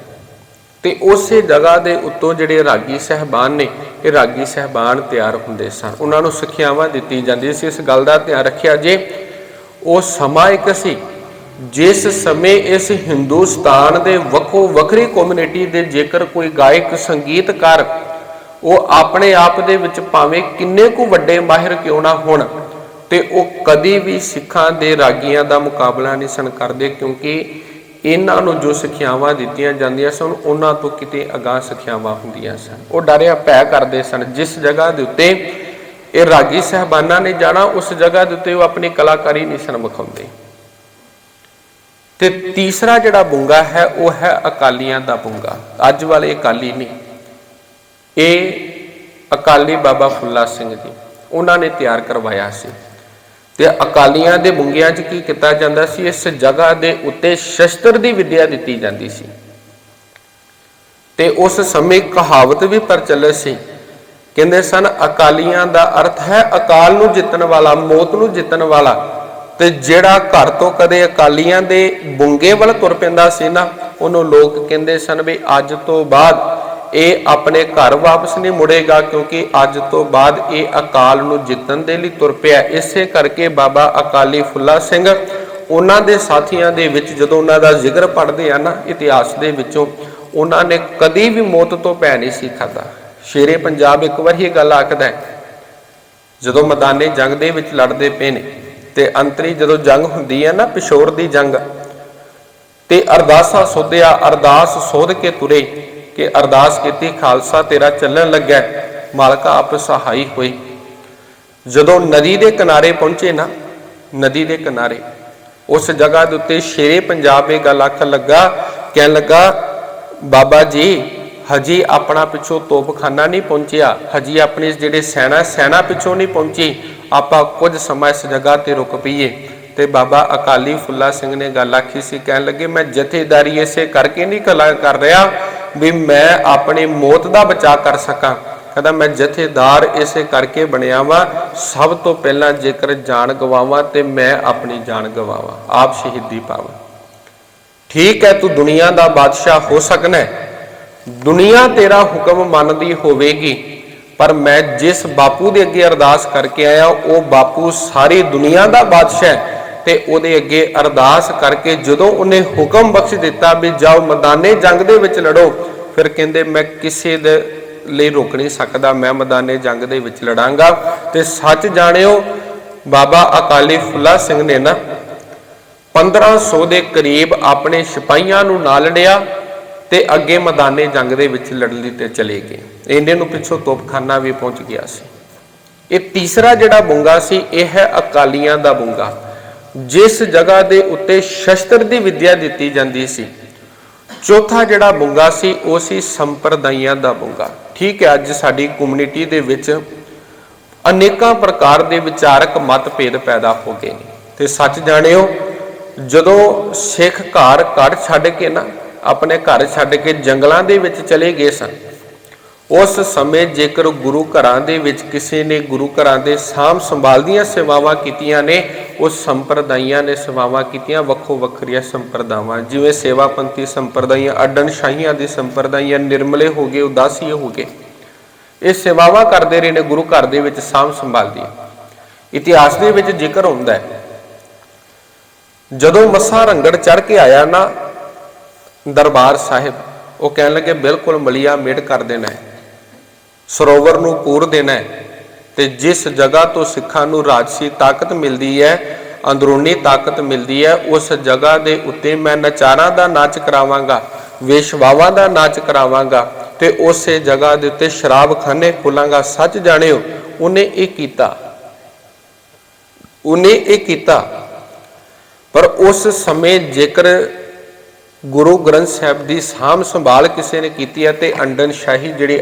ਤੇ ਉਸੇ ਜਗ੍ਹਾ ਦੇ ਉੱਤੋਂ ਜਿਹੜੇ ਰਾਗੀ ਸਹਿਬਾਨ ਨੇ, ਇਹ ਰਾਗੀ ਸਹਿਬਾਨ ਤਿਆਰ ਹੁੰਦੇ ਸਨ। ਉਹਨਾਂ ਨੂੰ ਸਿੱਖਿਆਵਾਂ ਦਿੱਤੀ ਜਾਂਦੀ ਸੀ। ਇਸ ਗੱਲ ਦਾ ਧਿਆਨ ਰੱਖਿਆ ਜੇ, ਉਹ ਸਮਾਂ ਇੱਕ ਸੀ, ਜਿਸ ਸਮੇਂ ਇਸ ਹਿੰਦੁਸਤਾਨ ਦੇ ਵੱਖੋ ਵੱਖਰੀ ਕਮਿਊਨਿਟੀ ਦੇ ਜੇਕਰ ਕੋਈ ਗਾਇਕ, ਸੰਗੀਤਕਾਰ ਉਹ ਆਪਣੇ ਆਪ ਦੇ ਵਿੱਚ ਭਾਵੇਂ ਕਿੰਨੇ ਕੁ ਵੱਡੇ ਮਾਹਿਰ ਕਿਉਂ ਨਾ ਹੋਣ ਤੇ ਉਹ ਕਦੀ ਵੀ ਸਿੱਖਾਂ ਦੇ ਰਾਗੀਆਂ ਦਾ ਮੁਕਾਬਲਾ ਨਹੀਂ ਸਨ ਕਰਦੇ ਕਿਉਂਕਿ ਇਹਨਾਂ ਨੂੰ ਜੋ ਸਿੱਖਿਆਵਾਂ ਦਿੱਤੀਆਂ ਜਾਂਦੀਆਂ ਸਨ, ਉਹਨਾਂ ਤੋਂ ਕਿਤੇ ਅਗਾਹ ਸਿੱਖਿਆਵਾਂ ਹੁੰਦੀਆਂ ਸਨ। ਉਹ ਡਰਿਆ ਭੈ ਕਰਦੇ ਸਨ, ਜਿਸ ਜਗ੍ਹਾ ਦੇ ਉੱਤੇ ਇਹ ਰਾਗੀ ਸਹਿਬਾਨਾਂ ਨੇ ਜਾਣਾ, ਉਸ ਜਗ੍ਹਾ ਦੇ ਉੱਤੇ ਉਹ ਆਪਣੀ ਕਲਾਕਾਰੀ ਨਹੀਂ ਸਨ ਵਿਖਾਉਂਦੇ। ਤੇ ਤੀਸਰਾ ਜਿਹੜਾ ਬੁੰਗਾ ਹੈ, ਉਹ ਹੈ ਅਕਾਲੀਆਂ ਦਾ ਬੁੰਗਾ। ਅੱਜ ਵਾਲੇ ਅਕਾਲੀ ਨਹੀਂ। ਇਹ ਅਕਾਲੀ ਬਾਬਾ ਫੁੱਲਾ ਸਿੰਘ ਜੀ, ਉਹਨਾਂ ਨੇ ਤਿਆਰ ਕਰਵਾਇਆ ਸੀ। ਤੇ ਅਕਾਲੀਆਂ ਦੇ ਬੁੰਗਿਆਂ 'ਚ ਕੀ ਕੀਤਾ ਜਾਂਦਾ ਸੀ, ਇਸ ਜਗ੍ਹਾ ਦੇ ਉੱਤੇ ਸ਼ਸਤਰ ਦੀ ਵਿਦਿਆ ਦਿੱਤੀ ਜਾਂਦੀ ਸੀ। ਤੇ ਉਸ ਸਮੇਂ ਕਹਾਵਤ ਵੀ ਪ੍ਰਚਲਿਤ ਸੀ, ਕਹਿੰਦੇ ਸਨ, ਅਕਾਲੀਆਂ ਦਾ ਅਰਥ ਹੈ ਅਕਾਲ ਨੂੰ ਜਿੱਤਣ ਵਾਲਾ, ਮੌਤ ਨੂੰ ਜਿੱਤਣ ਵਾਲਾ। ਤੇ ਜਿਹੜਾ ਘਰ ਤੋਂ ਕਦੇ ਅਕਾਲੀਆਂ ਦੇ ਬੁੰਗੇ ਵੱਲ ਤੁਰ ਪੈਂਦਾ ਸੀ ਨਾ, ਉਹਨੂੰ ਲੋਕ ਕਹਿੰਦੇ ਸਨ ਵੀ ਅੱਜ ਤੋਂ ਬਾਅਦ ਇਹ ਆਪਣੇ ਘਰ ਵਾਪਸ ਨਹੀਂ ਮੁੜੇਗਾ ਕਿਉਂਕਿ ਅੱਜ ਤੋਂ ਬਾਅਦ ਇਹ ਅਕਾਲ ਨੂੰ ਜਿੱਤਣ ਦੇ ਲਈ ਤੁਰ ਪਿਆ ਇਸੇ ਕਰਕੇ ਬਾਬਾ ਅਕਾਲੀ ਫੁੱਲਾ ਸਿੰਘ ਉਹਨਾਂ ਦੇ ਸਾਥੀਆਂ ਦੇ ਵਿੱਚ ਜਦੋਂ ਉਹਨਾਂ ਦਾ ਜ਼ਿਕਰ ਪੜ੍ਹਦੇ ਆ ਨਾ, ਇਤਿਹਾਸ ਦੇ ਵਿੱਚੋਂ ਉਹਨਾਂ ਨੇ ਕਦੀ ਵੀ ਮੌਤ ਤੋਂ ਭੈ ਨਹੀਂ ਸੀ ਖਾਦਾ ਸ਼ੇਰੇ ਪੰਜਾਬ ਇੱਕ ਵਾਰ ਇਹ ਗੱਲ ਆਖਦਾ ਜਦੋਂ ਮੈਦਾਨੇ ਜੰਗ ਦੇ ਵਿੱਚ ਲੜਦੇ ਪਏ ਨੇ ਤੇ ਅੰਤਰੀ ਜਦੋਂ ਜੰਗ ਹੁੰਦੀ ਹੈ ਨਾ, ਪਿਸ਼ੋਰ ਦੀ ਜੰਗ, ਤੇ ਅਰਦਾਸਾ ਸੋਧਿਆ, ਅਰਦਾਸ ਸੋਧ ਕੇ ਤੁਰੇ। ਕਿ ਅਰਦਾਸ ਕੀਤੀ, ਖਾਲਸਾ ਤੇਰਾ ਚੱਲਣ ਲੱਗਾ ਮਾਲਕਾ ਆਪ ਸਹਾਈ ਹੋਈ। ਜਦੋਂ ਨਦੀ ਦੇ ਕਿਨਾਰੇ ਪਹੁੰਚੇ ਨਾ, ਨਦੀ ਦੇ ਕਿਨਾਰੇ, ਉਸ ਜਗ੍ਹਾ ਦੇ ਉੱਤੇ ਸ਼ੇਰੇ ਪੰਜਾਬ ਇਹ ਗੱਲ ਆਖਣ ਲੱਗਾ, ਕਹਿਣ ਲੱਗਾ, ਬਾਬਾ ਜੀ, ਹਜੀ ਆਪਣਾ ਪਿੱਛੋਂ ਤੋਪਖਾਨਾ ਨਹੀਂ ਪਹੁੰਚਿਆ, ਹਜੀ ਆਪਣੇ ਜਿਹੜੇ ਸੈਨਾ ਸੈਨਾ ਪਿੱਛੋਂ ਨਹੀਂ ਪਹੁੰਚੀ, ਆਪਾਂ ਕੁਝ ਸਮਾਂ ਇਸ ਜਗ੍ਹਾ ਤੇ ਰੁਕ ਪਈਏ। ਤੇ ਬਾਬਾ ਅਕਾਲੀ ਫੁੱਲਾ ਸਿੰਘ ਨੇ ਗੱਲ ਆਖੀ ਸੀ, ਕਹਿਣ ਲੱਗੇ, ਮੈਂ ਜਥੇਦਾਰੀ ਇਸੇ ਕਰਕੇ ਨਹੀਂ ਕਲਾ ਕਰ ਰਿਹਾ ਵੀ ਮੈਂ ਆਪਣੀ ਮੌਤ ਦਾ ਬਚਾਅ ਕਰ ਸਕਾਂ। ਕਹਿੰਦਾ, ਮੈਂ ਜਥੇਦਾਰ ਇਸੇ ਕਰਕੇ ਬਣਿਆ ਵਾਂ, ਸਭ ਤੋਂ ਪਹਿਲਾਂ ਜੇਕਰ ਜਾਨ ਗਵਾਵਾਂ ਤੇ ਮੈਂ ਆਪਣੀ ਜਾਨ ਗਵਾਵਾਂ, ਆਪ ਸ਼ਹੀਦੀ ਪਾਵਾਂ। ਠੀਕ ਹੈ, ਤੂੰ ਦੁਨੀਆ ਦਾ ਬਾਦਸ਼ਾਹ ਹੋ ਸਕਣਾ ਹੈ ਦੁਨੀਆ ਤੇਰਾ ਹੁਕਮ ਮੰਨਦੀ ਹੋਵੇਗੀ, ਪਰ ਮੈਂ ਜਿਸ ਬਾਪੂ ਦੇ ਅੱਗੇ ਅਰਦਾਸ ਕਰਕੇ ਆਇਆ, ਉਹ ਬਾਪੂ ਸਾਰੀ ਦੁਨੀਆ ਦਾ ਬਾਦਸ਼ਾਹ ਹੈ। ਤੇ ਉਹਦੇ ਅੱਗੇ ਅਰਦਾਸ ਕਰਕੇ ਜਦੋਂ ਉਹਨੇ ਹੁਕਮ ਬਖਸ਼ ਦਿੱਤਾ ਵੀ ਜਾਓ ਮੈਦਾਨੇ ਜੰਗ ਦੇ ਵਿੱਚ ਲੜੋ, ਫਿਰ ਕਹਿੰਦੇ, ਮੈਂ ਕਿਸੇ ਦੇ ਲਈ ਰੁਕ ਨਹੀਂ ਸਕਦਾ, ਮੈਂ ਮੈਦਾਨੇ ਜੰਗ ਦੇ ਵਿੱਚ ਲੜਾਂਗਾ। ਤੇ ਸੱਚ ਜਾਣਿਓ, ਬਾਬਾ ਅਕਾਲੀ ਫੁੱਲਾ ਸਿੰਘ ਨੇ ਨਾ 1500 ਦੇ ਕਰੀਬ ਆਪਣੇ ਸਿਪਾਹੀਆਂ ਨੂੰ ਨਾਲ ਲਿਆ ਤੇ ਅੱਗੇ ਮੈਦਾਨੇ ਜੰਗ ਦੇ ਵਿੱਚ ਲੜਨ ਲਈ ਤੇ ਚਲੇ ਗਏ। ਇੰਨੇ ਨੂੰ ਪਿੱਛੋਂ ਤੋਪਖਾਨਾ ਵੀ ਪਹੁੰਚ ਗਿਆ ਸੀ। ਇਹ ਤੀਸਰਾ ਜਿਹੜਾ ਬੁੰਗਾ ਸੀ, ਇਹ ਹੈ ਅਕਾਲੀਆਂ ਦਾ ਬੁੰਗਾ। ਜਿਸ ਜਗ੍ਹਾ ਦੇ ਉੱਤੇ ਸ਼ਸਤਰ ਦੀ ਵਿੱਦਿਆ ਦਿੱਤੀ ਜਾਂਦੀ ਸੀ, ਚੌਥਾ ਜਿਹੜਾ ਬੁੰਗਾ ਸੀ, ਉਹ ਸੀ ਸੰਪਰਦਾਇਆਂ ਦਾ ਬੁੰਗਾ। ਠੀਕ ਹੈ, ਅੱਜ ਸਾਡੀ ਕਮਿਊਨਿਟੀ ਦੇ ਵਿੱਚ ਅਨੇਕਾਂ ਪ੍ਰਕਾਰ ਦੇ ਵਿਚਾਰਕ ਮਤਭੇਦ ਪੈਦਾ ਹੋ ਗਏ ਨੇ। ਤੇ ਸੱਚ ਜਾਣਿਓ, ਜਦੋਂ ਸਿੱਖ ਘਰ ਘਰ ਛੱਡ ਕੇ ਨਾ, ਆਪਣੇ ਘਰ ਛੱਡ ਕੇ ਜੰਗਲਾਂ ਦੇ ਵਿੱਚ ਚਲੇ ਗਏ ਸਨ ਉਸ ਸਮੇਂ ਜੇਕਰ ਗੁਰੂ ਘਰਾਂ ਦੇ ਵਿੱਚ ਕਿਸੇ ਨੇ ਗੁਰੂ ਘਰਾਂ ਦੇ ਸਾਂਭ ਸੰਭਾਲ ਦੀਆਂ ਸੇਵਾਵਾਂ ਕੀਤੀਆਂ ਨੇ, ਉਸ ਸੰਪਰਦਾਇਆਂ ਨੇ ਸੇਵਾਵਾਂ ਕੀਤੀਆਂ, ਵੱਖੋ ਵੱਖਰੀਆਂ ਸੰਪਰਦਾਵਾਂ, ਜਿਵੇਂ ਸੇਵਾਪੰਥੀ ਸੰਪਰਦਾਇਆਂ ਅੱਡਣ ਸ਼ਾਹੀਆਂ ਦੇ ਸੰਪਰਦਾਇਆਂ, ਨਿਰਮਲੇ ਹੋ ਗਏ ਉਦਾਸੀਏ ਹੋ ਗਏ। ਇਹ ਸੇਵਾਵਾਂ ਕਰਦੇ ਰਹੇ ਨੇ, ਗੁਰੂ ਘਰ ਦੇ ਵਿੱਚ ਸਾਂਭ ਸੰਭਾਲ ਦੀ ਇਤਿਹਾਸ ਦੇ ਵਿੱਚ ਜ਼ਿਕਰ ਹੁੰਦਾ ਹੈ, ਜਦੋਂ ਮੱਸਾ ਰੰਗੜ ਚੜ ਕੇ ਆਇਆ ਨਾ ਦਰਬਾਰ ਸਾਹਿਬ, ਉਹ ਕਹਿਣ ਲੱਗੇ, ਬਿਲਕੁਲ ਮਲੀਆ ਮੇਟ ਕਰ ਦੇਣਾ ਹੈ। ਸਰੋਵਰ ਨੂੰ ਪੂਰ ਦੇਣਾ ਹੈ। ਤੇ ਜਿਸ ਜਗ੍ਹਾ ਤੋਂ ਸਿੱਖਾਂ ਨੂੰ ਰਾਜਸੀ ਤਾਕਤ ਮਿਲਦੀ ਹੈ, ਅੰਦਰੂਨੀ ਤਾਕਤ ਮਿਲਦੀ ਹੈ, ਉਸ ਜਗ੍ਹਾ ਦੇ ਉੱਤੇ ਮੈਂ ਨਚਾਰਾਂ ਦਾ ਨਾਚ ਕਰਾਵਾਂਗਾ, ਵੇਸ਼ਵਾਵਾਂ ਦਾ ਨਾਚ ਕਰਾਵਾਂਗਾ ਤੇ ਉਸੇ ਜਗ੍ਹਾ ਦੇ ਉੱਤੇ ਸ਼ਰਾਬਖਾਨੇ ਖੋਲਾਂਗਾ। ਸੱਚ ਜਾਣਿਓ, ਉਹਨੇ ਇਹ ਕੀਤਾ। ਉਹਨੇ ਇਹ ਕੀਤਾ। ਪਰ ਉਸ ਸਮੇਂ ਜੇਕਰ ਗੁਰੂ ਗ੍ਰੰਥ ਸਾਹਿਬ ਦੀ ਸਾਂਭ ਸੰਭਾਲ ਕਿਸੇ ਨੇ ਕੀਤੀ ਹੈ ਤੇ ਅੰਡਨ ਸ਼ਾਹੀ ਜਿਹੜੀ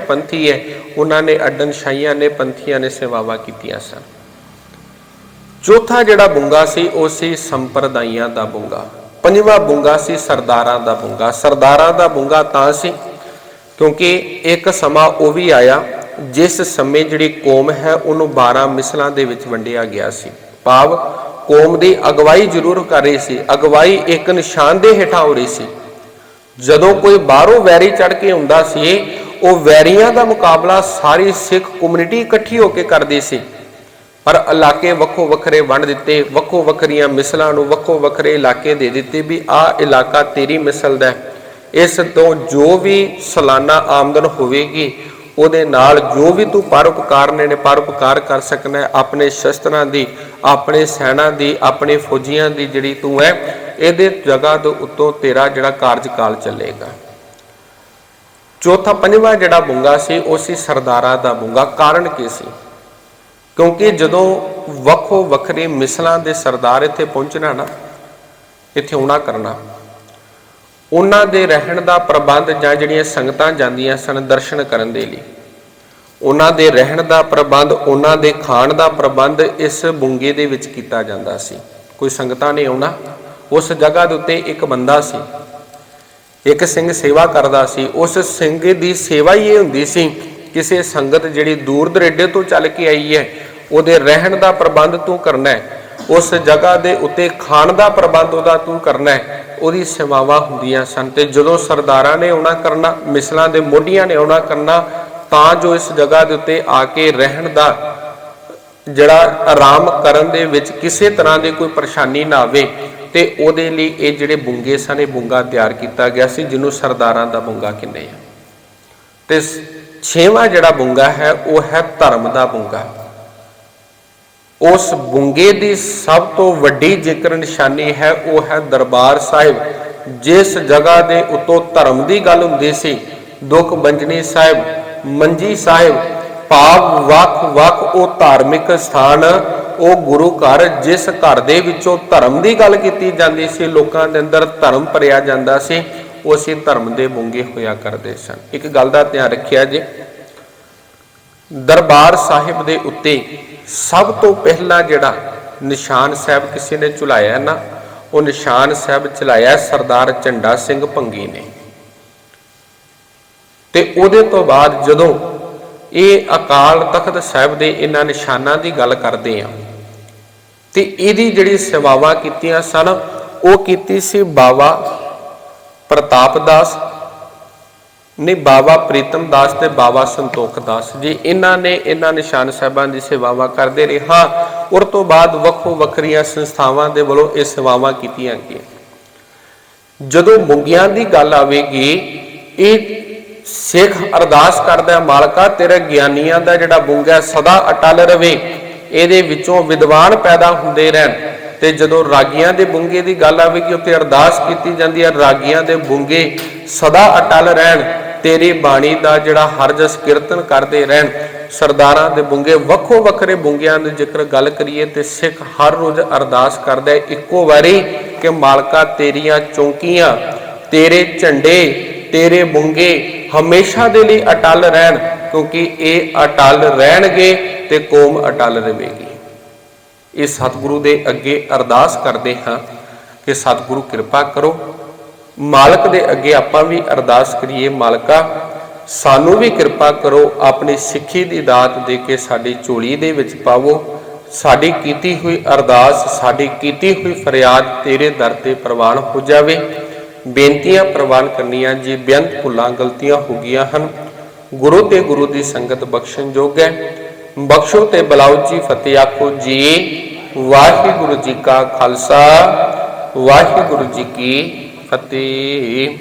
ਪੰਥੀ ਹੈ, ਉਹਨਾਂ ਨੇ ਅੰਡਨ ਨੇ, ਪੰਥੀਆਂ ਨੇ ਸੇਵਾਵਾਂ ਕੀਤੀਆਂ ਸਨ। ਚੌਥਾ ਜਿਹੜਾ ਬੁੰਗਾ ਸੀ, ਉਹ ਸੀ ਸੰਪਰਦਾਇਆਂ ਦਾ ਬੁੰਗਾ। ਪੰਜਵਾਂ ਬੁੰਗਾ ਸੀ ਸਰਦਾਰਾਂ ਦਾ ਬੁੰਗਾ। ਸਰਦਾਰਾਂ ਦਾ ਬੁੰਗਾ ਤਾਂ ਸੀ ਕਿਉਂਕਿ ਇੱਕ ਸਮਾਂ ਉਹ ਵੀ ਆਇਆ, ਜਿਸ ਸਮੇਂ ਜਿਹੜੀ ਕੌਮ ਹੈ, ਉਹਨੂੰ 12 ਮਿਸਲਾਂ ਦੇ ਵਿੱਚ ਵੰਡਿਆ ਗਿਆ ਸੀ। ਭਾਵ ਕੌਮ ਦੀ ਅਗਵਾਈ ਜ਼ਰੂਰ ਕਰ ਰਹੀ ਸੀ। ਅਗਵਾਈ ਇੱਕ ਨਿਸ਼ਾਨ ਦੇ ਹੇਠਾਂ ਹੋ ਰਹੀ ਸੀ। ਜਦੋਂ ਕੋਈ ਬਾਹਰੋਂ ਵੈਰੀ ਚੜ ਕੇ ਹੁੰਦਾ ਸੀ, ਉਹ ਵੈਰੀਆਂ ਦਾ ਮੁਕਾਬਲਾ ਸਾਰੀ ਸਿੱਖ ਕਮਿਊਨਿਟੀ ਇਕੱਠੀ ਹੋ ਕੇ ਕਰਦੀ ਸੀ। ਪਰ ਇਲਾਕੇ ਵੱਖੋ ਵੱਖਰੇ ਵੰਡ ਦਿੱਤੇ, ਵੱਖੋ ਵੱਖਰੀਆਂ ਮਿਸਲਾਂ ਨੂੰ ਵੱਖੋ ਵੱਖਰੇ ਇਲਾਕੇ ਦੇ ਦਿੱਤੇ ਵੀ ਆਹ ਇਲਾਕਾ ਤੇਰੀ ਮਿਸਲ ਦਾ ਇਸ ਤੋਂ ਜੋ ਵੀ ਸਾਲਾਨਾ ਆਮਦਨ ਹੋਵੇਗੀ ਉਹਦੇ ਨਾਲ ਜੋ ਵੀ ਤੂੰ ਪਰਉਪਕਾਰ ਨੇ ਨੇ ਪਰਉਪਕਾਰ ਕਰ ਸਕਣਾ ਆਪਣੇ ਸ਼ਸਤਰਾਂ ਦੀ, ਆਪਣੇ ਸੈਨਾ ਦੀ, ਆਪਣੇ ਫੌਜੀਆਂ ਦੀ ਜਿਹੜੀ ਤੂੰ ਹੈ, ਇਹਦੇ ਜਗ੍ਹਾ ਦੇ ਉੱਤੋਂ ਤੇਰਾ ਜਿਹੜਾ ਕਾਰਜਕਾਲ ਚੱਲੇਗਾ। ਚੌਥਾ, ਪੰਜਵਾਂ ਜਿਹੜਾ ਬੁੰਗਾ ਸੀ, ਉਹ ਸੀ ਸਰਦਾਰਾਂ ਦਾ ਬੁੰਗਾ। ਕਾਰਨ ਕੀ ਸੀ? ਕਿਉਂਕਿ ਜਦੋਂ ਵੱਖੋ ਵੱਖਰੇ ਮਿਸਲਾਂ ਦੇ ਸਰਦਾਰ ਇੱਥੇ ਪਹੁੰਚਣਾ ਨਾ, ਇੱਥੇ ਆਉਣਾ ਕਰਨਾ ਉਹਨਾਂ ਦੇ ਰਹਿਣ ਦਾ ਪ੍ਰਬੰਧ ਜਾਂ ਜਿਹੜੀਆਂ ਸੰਗਤਾਂ ਜਾਂਦੀਆਂ ਸਨ ਦਰਸ਼ਨ ਕਰਨ ਦੇ ਲਈ। ਉਹਨਾਂ ਦੇ ਰਹਿਣ ਦਾ ਪ੍ਰਬੰਧ, ਉਹਨਾਂ ਦੇ ਖਾਣ ਦਾ ਪ੍ਰਬੰਧ ਇਸ ਬੁੰਗੇ ਦੇ ਵਿੱਚ ਕੀਤਾ ਜਾਂਦਾ ਸੀ। ਕੋਈ ਸੰਗਤਾਂ ਨੇ ਆਉਣਾ, ਉਸ ਜਗ੍ਹਾ ਦੇ ਉੱਤੇ ਇੱਕ ਬੰਦਾ ਸੀ, ਇੱਕ ਸਿੰਘ ਸੇਵਾ ਕਰਦਾ ਸੀ। ਉਸ ਸਿੰਘ ਦੀ ਸੇਵਾ ਹੀ ਇਹ ਹੁੰਦੀ ਸੀ ਕਿਸੇ ਸੰਗਤ ਜਿਹੜੀ ਦੂਰ ਦਰੇਡੇ ਤੋਂ ਚੱਲ ਕੇ ਆਈ ਹੈ, ਉਹਦੇ ਰਹਿਣ ਦਾ ਪ੍ਰਬੰਧ ਤੂੰ ਕਰਨਾ ਹੈ। ਉਸ ਜਗ੍ਹਾ ਦੇ ਉੱਤੇ ਖਾਣ ਦਾ ਪ੍ਰਬੰਧ ਉਹਦਾ ਤੂੰ ਕਰਨਾ ਹੈ। ਉਹਦੀ ਸੇਵਾਵਾਂ ਹੁੰਦੀਆਂ ਸਨ ਤੇ ਜਦੋਂ ਸਰਦਾਰਾਂ ਨੇ ਆਉਣਾ ਕਰਨਾ, ਮਿਸਲਾਂ ਦੇ ਮੋਢੀਆਂ ਨੇ ਆਉਣਾ ਕਰਨਾ, ਤਾਂ ਜੋ ਇਸ ਜਗ੍ਹਾ ਦੇ ਉੱਤੇ ਆ ਕੇ ਰਹਿਣ ਦਾ ਜਿਹੜਾ ਆਰਾਮ ਕਰਨ ਦੇ ਵਿੱਚ ਕਿਸੇ ਤਰ੍ਹਾਂ ਦੀ ਕੋਈ ਪਰੇਸ਼ਾਨੀ ਨਾ ਆਵੇ ਤੇ ਉਹਦੇ ਲਈ ਇਹ ਜਿਹੜੇ ਬੁੰਗੇ ਸਨ, ਇਹ ਬੁੰਗਾ ਤਿਆਰ ਕੀਤਾ ਗਿਆ ਸੀ, ਜਿਹਨੂੰ ਸਰਦਾਰਾਂ ਦਾ ਬੁੰਗਾ ਕਹਿੰਦੇ ਆ। ਤੇ ਛੇਵਾਂ ਜਿਹੜਾ ਬੁੰਗਾ ਹੈ, ਉਹ ਹੈ ਧਰਮ ਦਾ ਬੁੰਗਾ। ਉਸ ਬੁੰਗੇ ਦੀ ਸਭ ਤੋਂ ਵੱਡੀ ਜ਼ਿਕਰ ਨਿਸ਼ਾਨੀ ਹੈ, ਉਹ ਹੈ ਦਰਬਾਰ ਸਾਹਿਬ। ਜਿਸ ਜਗ੍ਹਾ ਦੇ ਉਤੋਂ ਧਰਮ ਦੀ ਗੱਲ ਹੁੰਦੀ ਸੀ, ਦੁੱਖ ਬੰਜਨੀ ਸਾਹਿਬ, ਮੰਜੀ ਸਾਹਿਬ, ਭਾਵ ਵੱਖ ਵੱਖ ਉਹ ਧਾਰਮਿਕ ਸਥਾਨ, ਉਹ ਗੁਰੂ ਘਰ ਜਿਸ ਘਰ ਦੇ ਵਿੱਚੋਂ ਧਰਮ ਦੀ ਗੱਲ ਕੀਤੀ ਜਾਂਦੀ ਸੀ, ਲੋਕਾਂ ਦੇ ਅੰਦਰ ਧਰਮ ਭਰਿਆ ਜਾਂਦਾ ਸੀ ਉਸੇ ਧਰਮ ਦੇ ਬੁੰਗੇ ਹੋਇਆ ਕਰਦੇ ਸਨ। ਇੱਕ ਗੱਲ ਦਾ ਧਿਆਨ ਰੱਖਿਆ ਜੀ ਦਰਬਾਰ ਸਾਹਿਬ ਦੇ ਉੱਤੇ ਸਭ ਤੋਂ ਪਹਿਲਾਂ ਜਿਹੜਾ ਨਿਸ਼ਾਨ ਸਾਹਿਬ ਕਿਸੇ ਨੇ ਝੁਲਾਇਆ ਨਾ, ਉਹ ਨਿਸ਼ਾਨ ਸਾਹਿਬ ਚਲਾਇਆ ਸਰਦਾਰ ਝੰਡਾ ਸਿੰਘ ਭੰਗੀ ਨੇ। ਤੇ ਉਹਦੇ ਤੋਂ ਬਾਅਦ ਜਦੋਂ ਇਹ ਅਕਾਲ ਤਖਤ ਸਾਹਿਬ ਦੇ ਇਹਨਾਂ ਨਿਸ਼ਾਨਾਂ ਦੀ ਗੱਲ ਕਰਦੇ ਆ, ਤੇ ਇਹਦੀ ਜਿਹੜੀ ਸੇਵਾਵਾਂ ਕੀਤੀਆਂ ਸਨ, ਉਹ ਕੀਤੀ ਸੀ ਬਾਬਾ ਪ੍ਰਤਾਪ ਦਾਸ ਨੇ ਬਾਬਾ ਪ੍ਰੀਤਮ ਦਾਸ ਤੇ ਬਾਬਾ ਸੰਤੋਖ ਦਾਸ ਜੀ, ਇਹਨਾਂ ਨੇ ਇਹਨਾਂ ਨਿਸ਼ਾਨ ਸਾਹਿਬਾਂ ਦੀ ਸੇਵਾਵਾਂ ਕਰਦੇ ਰਿਹਾ। ਹਾਂ ਉਰ ਤੋਂ ਬਾਅਦ ਵੱਖੋ ਵੱਖਰੀਆਂ ਸੰਸਥਾਵਾਂ ਦੇ ਵੱਲੋਂ ਇਹ ਸੇਵਾਵਾਂ ਕੀਤੀਆਂ ਗਈਆਂ। ਜਦੋਂ ਮੁੰਗਿਆਂ ਦੀ ਗੱਲ ਆਵੇਗੀ, ਇਹ ਸਿੱਖ ਅਰਦਾਸ ਕਰਦਾ ਮਾਲਕਾ, ਤੇਰੇ ਗਿਆਨੀਆਂ ਦਾ ਜਿਹੜਾ ਬੁੰਗਾ ਸਦਾ ਅਟਲ ਰਵੇ। ਇਹਦੇ ਵਿੱਚੋਂ ਵਿਦਵਾਨ ਪੈਦਾ ਹੁੰਦੇ ਰਹਿਣ। ਤੇ ਜਦੋਂ ਰਾਗੀਆਂ ਦੇ ਬੁੰਗੇ ਦੀ ਗੱਲ ਆਵੇਗੀ ਉੱਤੇ ਅਰਦਾਸ ਕੀਤੀ ਜਾਂਦੀ ਹੈ, ਰਾਗੀਆਂ ਦੇ ਬੁੰਗੇ ਸਦਾ ਅਟਲ ਰਹਿਣ। ਤੇਰੀ ਬਾਣੀ ਦਾ ਜਿਹੜਾ ਹਰ ਜਸ ਕੀਰਤਨ ਕਰਦੇ ਰਹਿਣ, ਸਰਦਾਰਾਂ ਦੇ ਬੁੰਗੇ, ਵੱਖੋ ਵੱਖਰੇ ਬੁੰਗਿਆਂ ਦੇ ਜ਼ਿਕਰ ਗੱਲ ਕਰੀਏ ਤੇ ਸਿੱਖ ਹਰ ਰੋਜ਼ ਅਰਦਾਸ ਕਰਦਾ ਹੈ, ਇੱਕੋ ਵਾਰੀ ਕਿ ਮਾਲਕਾ ਤੇਰੀਆਂ ਚੌਂਕੀਆਂ, ਤੇਰੇ ਝੰਡੇ, ਤੇਰੇ ਬੁੰਗੇ ਹਮੇਸ਼ਾ ਦੇ ਲਈ ਅਟਲ ਰਹਿਣ, ਕਿਉਂਕਿ ਇਹ ਅਟਲ ਰਹਿਣਗੇ ਤੇ ਕੌਮ ਅਟਲ ਰਹੇਗੀ। ਇਹ ਸਤਿਗੁਰੂ ਦੇ ਅੱਗੇ ਅਰਦਾਸ ਕਰਦੇ ਹਾਂ ਕਿ ਸਤਿਗੁਰੂ ਕਿਰਪਾ ਕਰੋ ਮਾਲਕ ਦੇ ਅੱਗੇ ਆਪਾਂ ਵੀ ਅਰਦਾਸ ਕਰੀਏ, ਮਾਲਕਾ, ਸਾਨੂੰ ਵੀ ਕਿਰਪਾ ਕਰੋ, ਆਪਣੀ ਸਿੱਖੀ ਦੀ ਦਾਤ ਦੇ ਕੇ ਸਾਡੀ ਝੋਲੀ ਦੇ ਵਿੱਚ ਪਾਵੋ। ਸਾਡੀ ਕੀਤੀ ਹੋਈ ਅਰਦਾਸ, ਸਾਡੀ ਕੀਤੀ ਹੋਈ ਫਰਿਆਦ ਤੇਰੇ ਦਰ ਤੇ ਪ੍ਰਵਾਨ ਹੋ ਜਾਵੇ। ਬੇਨਤੀਆਂ ਪ੍ਰਵਾਨ ਕਰਨੀਆਂ ਜੀ, ਬੇਅੰਤ ਭੁੱਲਾਂ ਗਲਤੀਆਂ ਹੋ ਗਈਆਂ ਹਨ। ਗੁਰੂ ਤੇ ਗੁਰੂ ਦੀ ਸੰਗਤ ਬਖਸ਼ਣ ਯੋਗ ਹੈ। ਬਖਸ਼ੋ ਤੇ ਬਲਾਉ ਜੀ, ਫਤਿਹ ਆਖੋ ਜੀ। ਵਾਹਿਗੁਰੂ ਜੀ ਕਾ ਖਾਲਸਾ, ਵਾਹਿਗੁਰੂ ਜੀ ਕੀ ਫਤਿਹ